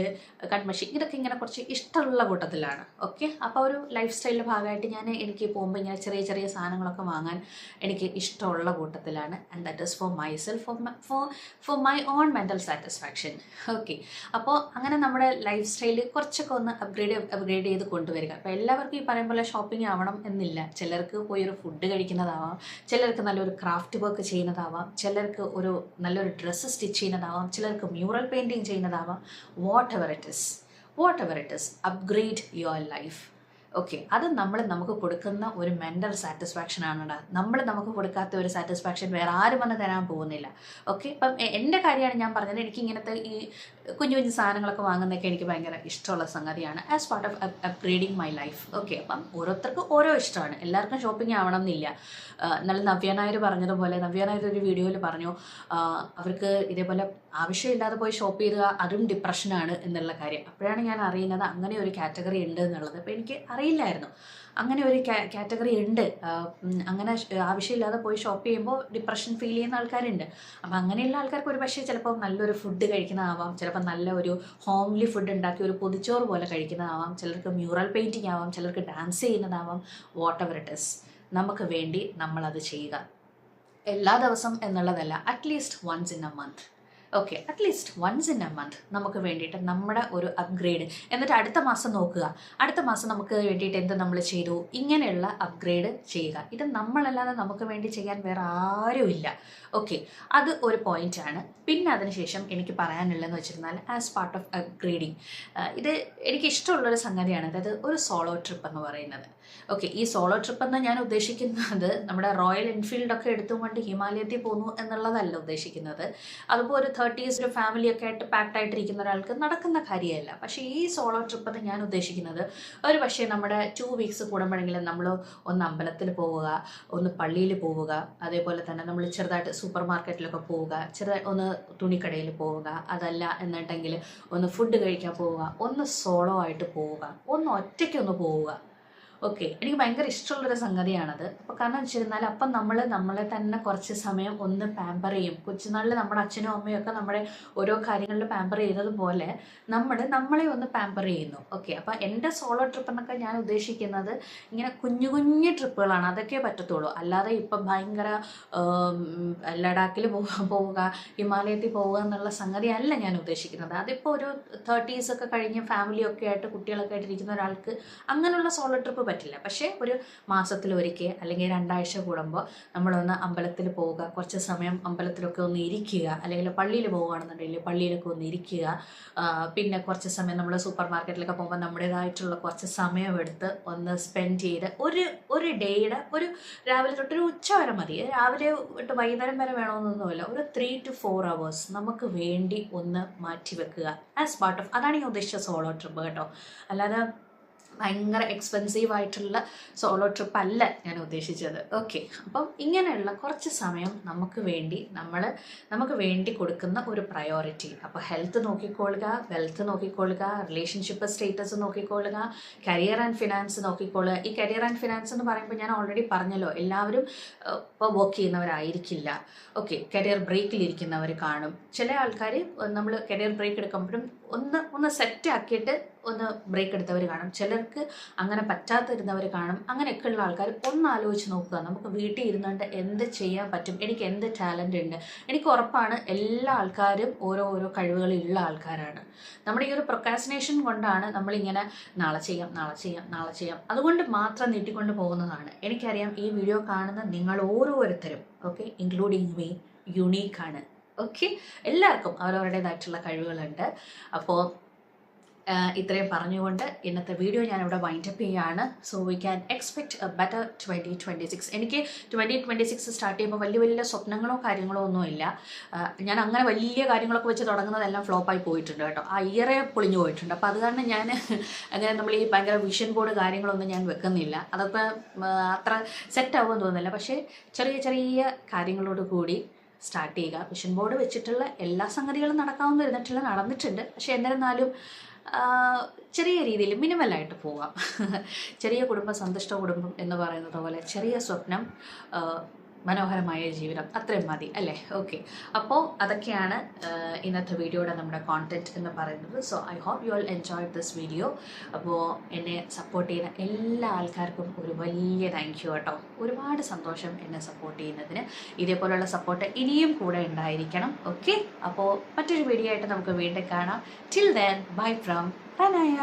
കൺമഷി ഇതൊക്കെ ഇങ്ങനെ കുറച്ച് ഇഷ്ടമുള്ള കൂട്ടത്തിലാണ്. ഓക്കെ അപ്പോൾ ഒരു ലൈഫ് സ്റ്റൈലിന്റെ ഭാഗമായിട്ട് ഞാൻ എനിക്ക് പോകുമ്പോൾ ഇങ്ങനെ ചെറിയ ചെറിയ സാധനങ്ങളൊക്കെ വാങ്ങാൻ എനിക്ക് ഇഷ്ടമുള്ള കൂട്ടത്തിലാണ്. And that is for myself for for for my own mental satisfaction okay അപ്പോൾ അങ്ങനെ നമ്മുടെ ലൈഫ് സ്റ്റൈൽ കുറച്ചൊക്കെ ഒന്ന് അപ്ഗ്രേഡ് അപ്ഗ്രേഡ് ചെയ്ത് കൊണ്ടുവരിക. അപ്പോൾ എല്ലാവർക്കും ഈ പറയും പോലെ ഷോപ്പിംഗ് ആവണം എന്നില്ല. ചിലർക്ക് പോയി ഒരു ഫുഡ് കഴിക്കുന്നതാവാം. ചിലർക്ക് നല്ലൊരു ക്രാഫ്റ്റ് വർക്ക് ചെയ്യുന്നതാവാം. ചിലർക്ക് ഒരു നല്ലൊരു ഡ്രസ്സ് സ്റ്റിച്ച് ചെയ്യുന്നതാവാം. ചിലർക്ക് mural painting ചെയ്യുന്നതാവാം. Whatever it is whatever it is upgrade your life okay അത് നമ്മൾ നമുക്ക് കൊടുക്കുന്ന ഒരു മെന്റൽ സാറ്റിസ്ഫാക്ഷൻ ആണ് നമ്മൾ നമുക്ക് കൊടുക്കാത്ത ഒരു സാറ്റിസ്ഫാക്ഷൻ വേറെ ആരും വന്ന് തരാൻ പോകുന്നില്ല. ഓക്കെ ഇപ്പം എന്റെ കാര്യമാണ് ഞാൻ പറഞ്ഞത്. എനിക്ക് ഇങ്ങനത്തെ ഈ കുഞ്ഞു കുഞ്ഞു സാധനങ്ങളൊക്കെ വാങ്ങുന്നതൊക്കെ എനിക്ക് ഭയങ്കര ഇഷ്ടമുള്ള സംഗതിയാണ്. As part of upgrading my life okay അപ്പം ഓരോരുത്തർക്കും ഓരോ ഇഷ്ടമാണ്. എല്ലാവർക്കും ഷോപ്പിംഗ് ആവണം എന്നില്ല എന്നാലും നവ്യ നായർ പറഞ്ഞതുപോലെ നവ്യ നായർ ഒരു വീഡിയോയിൽ പറഞ്ഞു അവർക്ക് ഇതേപോലെ ആവശ്യമില്ലാതെ പോയി ഷോപ്പ് ചെയ്തുക അതും ഡിപ്രഷനാണ് എന്നുള്ള കാര്യം. അപ്പോഴാണ് ഞാൻ അറിയുന്നത് അങ്ങനെ ഒരു കാറ്റഗറി ഉണ്ട് എന്നുള്ളത്. അപ്പോൾ എനിക്ക് അറിയില്ലായിരുന്നു. അങ്ങനെ ഒരു കാറ്റഗറി ഉണ്ട്. അങ്ങനെ ആവശ്യമില്ലാതെ പോയി ഷോപ്പ് ചെയ്യുമ്പോൾ ഡിപ്രഷൻ ഫീൽ ചെയ്യുന്ന ആൾക്കാരുണ്ട്. അപ്പം അങ്ങനെയുള്ള ആൾക്കാർക്ക് ഒരു പക്ഷേ ചിലപ്പോൾ നല്ലൊരു ഫുഡ് കഴിക്കുന്നതാവാം ചിലപ്പോൾ നല്ല ഒരു ഹോംലി ഫുഡ് ഉണ്ടാക്കി ഒരു പൊതിച്ചോറ് പോലെ കഴിക്കുന്നതാവാം ചിലർക്ക് മ്യൂറൽ പെയിന്റിങ് ആവാം ചിലർക്ക് ഡാൻസ് ചെയ്യുന്നതാവാം വാട്ട് എവർ ഇറ്റ് ഇസ് നമുക്ക് വേണ്ടി നമ്മളത് ചെയ്യുക. എല്ലാ ദിവസം എന്നുള്ളതല്ല at least once in a month okay at least once in a month നമുക്ക് വേണ്ടിയിട്ട് നമ്മുടെ ഒരു അപ്ഗ്രേഡ് എന്നിട്ട് അടുത്ത മാസം നോക്കുക. അടുത്ത മാസം നമുക്ക് വേണ്ടിയിട്ട് എന്ത് നമ്മൾ ചെയ്തു? ഇങ്ങനെയുള്ള അപ്ഗ്രേഡ് ചെയ്യുക. ഇത് നമ്മളല്ലാതെ നമുക്ക് വേണ്ടി ചെയ്യാൻ വേറെ ആരുമില്ല ഓക്കെ അത് ഒരു പോയിന്റാണ് പിന്നെ അതിനുശേഷം എനിക്ക് പറയാനുള്ളതെന്ന് വെച്ചിരുന്നാൽ ആസ് പാർട്ട് ഓഫ് അപ്ഗ്രേഡിങ് ഇത് എനിക്ക് ഇഷ്ടമുള്ളൊരു സംഗതിയാണ്. അതായത് ഒരു സോളോ ട്രിപ്പ് എന്ന് പറയുന്നത്. ഓക്കെ ഈ സോളോ ട്രിപ്പ് എന്ന് ഞാൻ ഉദ്ദേശിക്കുന്നത് നമ്മുടെ റോയൽ എൻഫീൽഡ് ഒക്കെ എടുത്തുകൊണ്ട് ഹിമാലയത്തിൽ പോകുന്നു എന്നുള്ളതല്ല ഉദ്ദേശിക്കുന്നത്. അതിപ്പോൾ ഒരു തേർട്ടീസ് ഒരു ഫാമിലി ഒക്കെ ആയിട്ട് പാക്ഡ് ആയിട്ടിരിക്കുന്ന ഒരാൾക്ക് നടക്കുന്ന കാര്യമല്ല. പക്ഷേ ഈ സോളോ ട്രിപ്പ് എന്ന് ഞാൻ ഉദ്ദേശിക്കുന്നത് ഒരു പക്ഷേ നമ്മുടെ ടു വീക്സ് കൂടുമ്പോഴെങ്കിലും നമ്മൾ ഒന്ന് അമ്പലത്തിൽ പോവുക ഒന്ന് പള്ളിയിൽ പോവുക അതേപോലെ തന്നെ നമ്മൾ ചെറുതായിട്ട് സൂപ്പർ മാർക്കറ്റിലൊക്കെ പോവുക ചെറുതായി ഒന്ന് തുണിക്കടയിൽ പോവുക അതല്ല എന്നുണ്ടെങ്കിൽ ഒന്ന് ഫുഡ് കഴിക്കാൻ പോവുക ഒന്ന് സോളോ ആയിട്ട് പോവുക ഒന്ന് ഒറ്റയ്ക്കൊന്ന് പോവുക. ഓക്കെ എനിക്ക് ഭയങ്കര ഇഷ്ടമുള്ളൊരു സംഗതിയാണത്. അപ്പോൾ കാരണം വെച്ചിരുന്നാൽ അപ്പം നമ്മൾ നമ്മളെ തന്നെ കുറച്ച് സമയം ഒന്ന് പാമ്പർ ചെയ്യും. കൊച്ചുനാളിൽ നമ്മുടെ അച്ഛനും അമ്മയും ഒക്കെ നമ്മുടെ ഓരോ കാര്യങ്ങളിൽ പാമ്പർ ചെയ്യുന്നത് പോലെ നമ്മൾ നമ്മളെ ഒന്ന് പാമ്പർ ചെയ്യുന്നു. ഓക്കെ അപ്പോൾ എന്റെ സോളോ ട്രിപ്പ് എന്നൊക്കെ ഞാൻ ഉദ്ദേശിക്കുന്നത് ഇങ്ങനെ കുഞ്ഞു കുഞ്ഞു ട്രിപ്പുകളാണ് അതൊക്കെ പറ്റത്തുള്ളൂ. അല്ലാതെ ഇപ്പം ഭയങ്കര ലഡാക്കിൽ പോവുക ഹിമാലയത്തിൽ പോവുക എന്നുള്ള സംഗതി അല്ല ഞാൻ ഉദ്ദേശിക്കുന്നത്. അതിപ്പോൾ ഒരു തേർട്ടീസ് ഒക്കെ കഴിഞ്ഞ് ഫാമിലി ഒക്കെ ആയിട്ട് കുട്ടികളൊക്കെ ആയിട്ട് ഇരിക്കുന്ന ഒരാൾക്ക് അങ്ങനെയുള്ള സോളോ ട്രിപ്പ് പറ്റില്ല. പക്ഷേ ഒരു മാസത്തിൽ ഒരിക്കൽ അല്ലെങ്കിൽ രണ്ടാഴ്ച കൂടുമ്പോൾ നമ്മളൊന്ന് അമ്പലത്തിൽ പോവുക കുറച്ച് സമയം അമ്പലത്തിലൊക്കെ ഒന്ന് ഇരിക്കുക അല്ലെങ്കിൽ പള്ളിയിൽ പോവുകയാണെന്നുണ്ടെങ്കിൽ പള്ളിയിലൊക്കെ ഒന്ന് ഇരിക്കുക പിന്നെ കുറച്ച് സമയം നമ്മൾ സൂപ്പർ മാർക്കറ്റിലൊക്കെ പോകുമ്പോൾ നമ്മുടേതായിട്ടുള്ള കുറച്ച് സമയമെടുത്ത് ഒന്ന് സ്പെൻഡ് ചെയ്ത് ഒരു ഒരു ഡേയുടെ ഒരു രാവിലെ തൊട്ടൊരു ഉച്ച വരെ മതി. രാവിലെ തൊട്ട് വൈകുന്നേരം വരെ വേണമെന്നൊന്നുമില്ല. ഒരു ത്രീ ടു ഫോർ അവേഴ്സ് നമുക്ക് വേണ്ടി ഒന്ന് മാറ്റി വെക്കുക ആസ് പാർട്ട് ഓഫ് അതാണ് ഞാൻ ഉദ്ദേശിച്ച സോളോ ട്രിപ്പ് കേട്ടോ. അല്ലാതെ ഭയങ്കര എക്സ്പെൻസീവ് ആയിട്ടുള്ള സോളോ ട്രിപ്പ് അല്ല ഞാൻ ഉദ്ദേശിച്ചത്. ഓക്കെ അപ്പം ഇങ്ങനെയുള്ള കുറച്ച് സമയം നമുക്ക് വേണ്ടി നമ്മൾ നമുക്ക് വേണ്ടി കൊടുക്കുന്ന ഒരു പ്രയോറിറ്റി അപ്പോൾ ഹെൽത്ത് നോക്കിക്കൊള്ളുക വെൽത്ത് നോക്കിക്കൊള്ളുക റിലേഷൻഷിപ്പ് സ്റ്റേറ്റസ് നോക്കിക്കൊള്ളുക കരിയർ ആൻഡ് ഫിനാൻസ് നോക്കിക്കൊള്ളുക. ഈ കരിയർ ആൻഡ് ഫിനാൻസ് എന്ന് പറയുമ്പോൾ ഞാൻ ഓൾറെഡി പറഞ്ഞല്ലോ എല്ലാവരും ഇപ്പോൾ വർക്ക് ചെയ്യുന്നവരായിരിക്കില്ല. ഓക്കെ കരിയർ ബ്രേക്കിലിരിക്കുന്നവർ കാണും. ചില ആൾക്കാർ നമ്മൾ കരിയർ ബ്രേക്ക് എടുക്കുമ്പോഴും ഒന്ന് ഒന്ന് സെറ്റ് ആക്കിയിട്ട് ഒന്ന് ബ്രേക്ക് എടുത്തവർ കാണും. ചിലർക്ക് അങ്ങനെ പറ്റാത്തിരുന്നവർ കാണും. അങ്ങനെയൊക്കെ ഉള്ള ആൾക്കാർ ഒന്ന് ആലോചിച്ച് നോക്കുക. നമുക്ക് വീട്ടിൽ ഇരുന്നുകൊണ്ട് എന്ത് ചെയ്യാൻ പറ്റും? എനിക്ക് എന്ത് ടാലന്റ് ഉണ്ട്? എനിക്ക് ഉറപ്പാണ് എല്ലാ ആൾക്കാരും ഓരോ ഓരോ കഴിവുകളുള്ള ആൾക്കാരാണ്. നമ്മുടെ ഈ ഒരു പ്രൊക്കാസിനേഷൻ കൊണ്ടാണ് നമ്മളിങ്ങനെ നാളെ ചെയ്യാം നാളെ ചെയ്യാം നാളെ ചെയ്യാം. അതുകൊണ്ട് മാത്രം നീട്ടിക്കൊണ്ട് പോകുന്നതാണ്. എനിക്കറിയാം ഈ വീഡിയോ കാണുന്ന നിങ്ങൾ ഓരോരുത്തരും ഓക്കെ ഇൻക്ലൂഡിങ് മീ യുണീക്കാണ് ഓക്കെ എല്ലാവർക്കും അവരവരുടേതായിട്ടുള്ള കഴിവുകളുണ്ട്. അപ്പോൾ ഇത്രയും പറഞ്ഞുകൊണ്ട് ഇന്നത്തെ വീഡിയോ ഞാൻ ഇവിടെ വൈൻഡപ്പ് ചെയ്യുകയാണ് so we can expect a better twenty twenty six എനിക്ക് ട്വന്റി ട്വന്റി സിക്സ് സ്റ്റാർട്ട് ചെയ്യുമ്പോൾ വലിയ വലിയ സ്വപ്നങ്ങളോ കാര്യങ്ങളോ ഒന്നുമില്ല ഞാൻ അങ്ങനെ വലിയ കാര്യങ്ങളൊക്കെ വെച്ച് തുടങ്ങുന്നതെല്ലാം ഫ്ലോപ്പായി പോയിട്ടുണ്ട് കേട്ടോ. ആ ഇയറെ പൊളിഞ്ഞു പോയിട്ടുണ്ട്. അപ്പോൾ അത് കാരണം ഞാൻ അങ്ങനെ നമ്മൾ ഈ ഭയങ്കര വിഷൻ ബോർഡ് കാര്യങ്ങളൊന്നും ഞാൻ വെക്കുന്നില്ല. അതൊക്കെ അത്ര സെറ്റ് ആവുമെന്ന് തോന്നുന്നില്ല. പക്ഷേ ചെറിയ ചെറിയ കാര്യങ്ങളോട് കൂടി സ്റ്റാർട്ട് ചെയ്യുക. വിഷൻ ബോർഡ് വെച്ചിട്ടുള്ള എല്ലാ സംഗതികളും നടക്കാവുന്ന ഇരുന്നിട്ടില്ല നടന്നിട്ടുണ്ട്. പക്ഷേ എന്നിരുന്നാലും ചെറിയ രീതിയിൽ മിനിമലായിട്ട് പോവാം ചെറിയ കുടുംബം സന്തുഷ്ട കുടുംബം എന്ന് പറയുന്നത് പോലെ ചെറിയ സ്വപ്നം മനോഹരമായ ജീവിതം. അത്രയും മതി അല്ലേ? ഓക്കെ അപ്പോൾ അതൊക്കെയാണ് ഇന്നത്തെ വീഡിയോയുടെ നമ്മുടെ കോണ്ടന്റ് എന്ന് പറയുന്നത്. So I hope you all enjoy this video അപ്പോൾ എന്നെ സപ്പോർട്ട് ചെയ്യുന്ന എല്ലാ ആൾക്കാർക്കും ഒരു വലിയ താങ്ക് യു കേട്ടോ. ഒരുപാട് സന്തോഷം എന്നെ സപ്പോർട്ട് ചെയ്യുന്നതിന്. ഇതേപോലുള്ള സപ്പോർട്ട് ഇനിയും കൂടെ ഉണ്ടായിരിക്കണം. ഓക്കെ അപ്പോൾ മറ്റൊരു വീഡിയോ ആയിട്ട് നമുക്ക് വീണ്ടും കാണാം. ടിൽ ദെൻ ബൈ ഫ്രം പ്രണയ.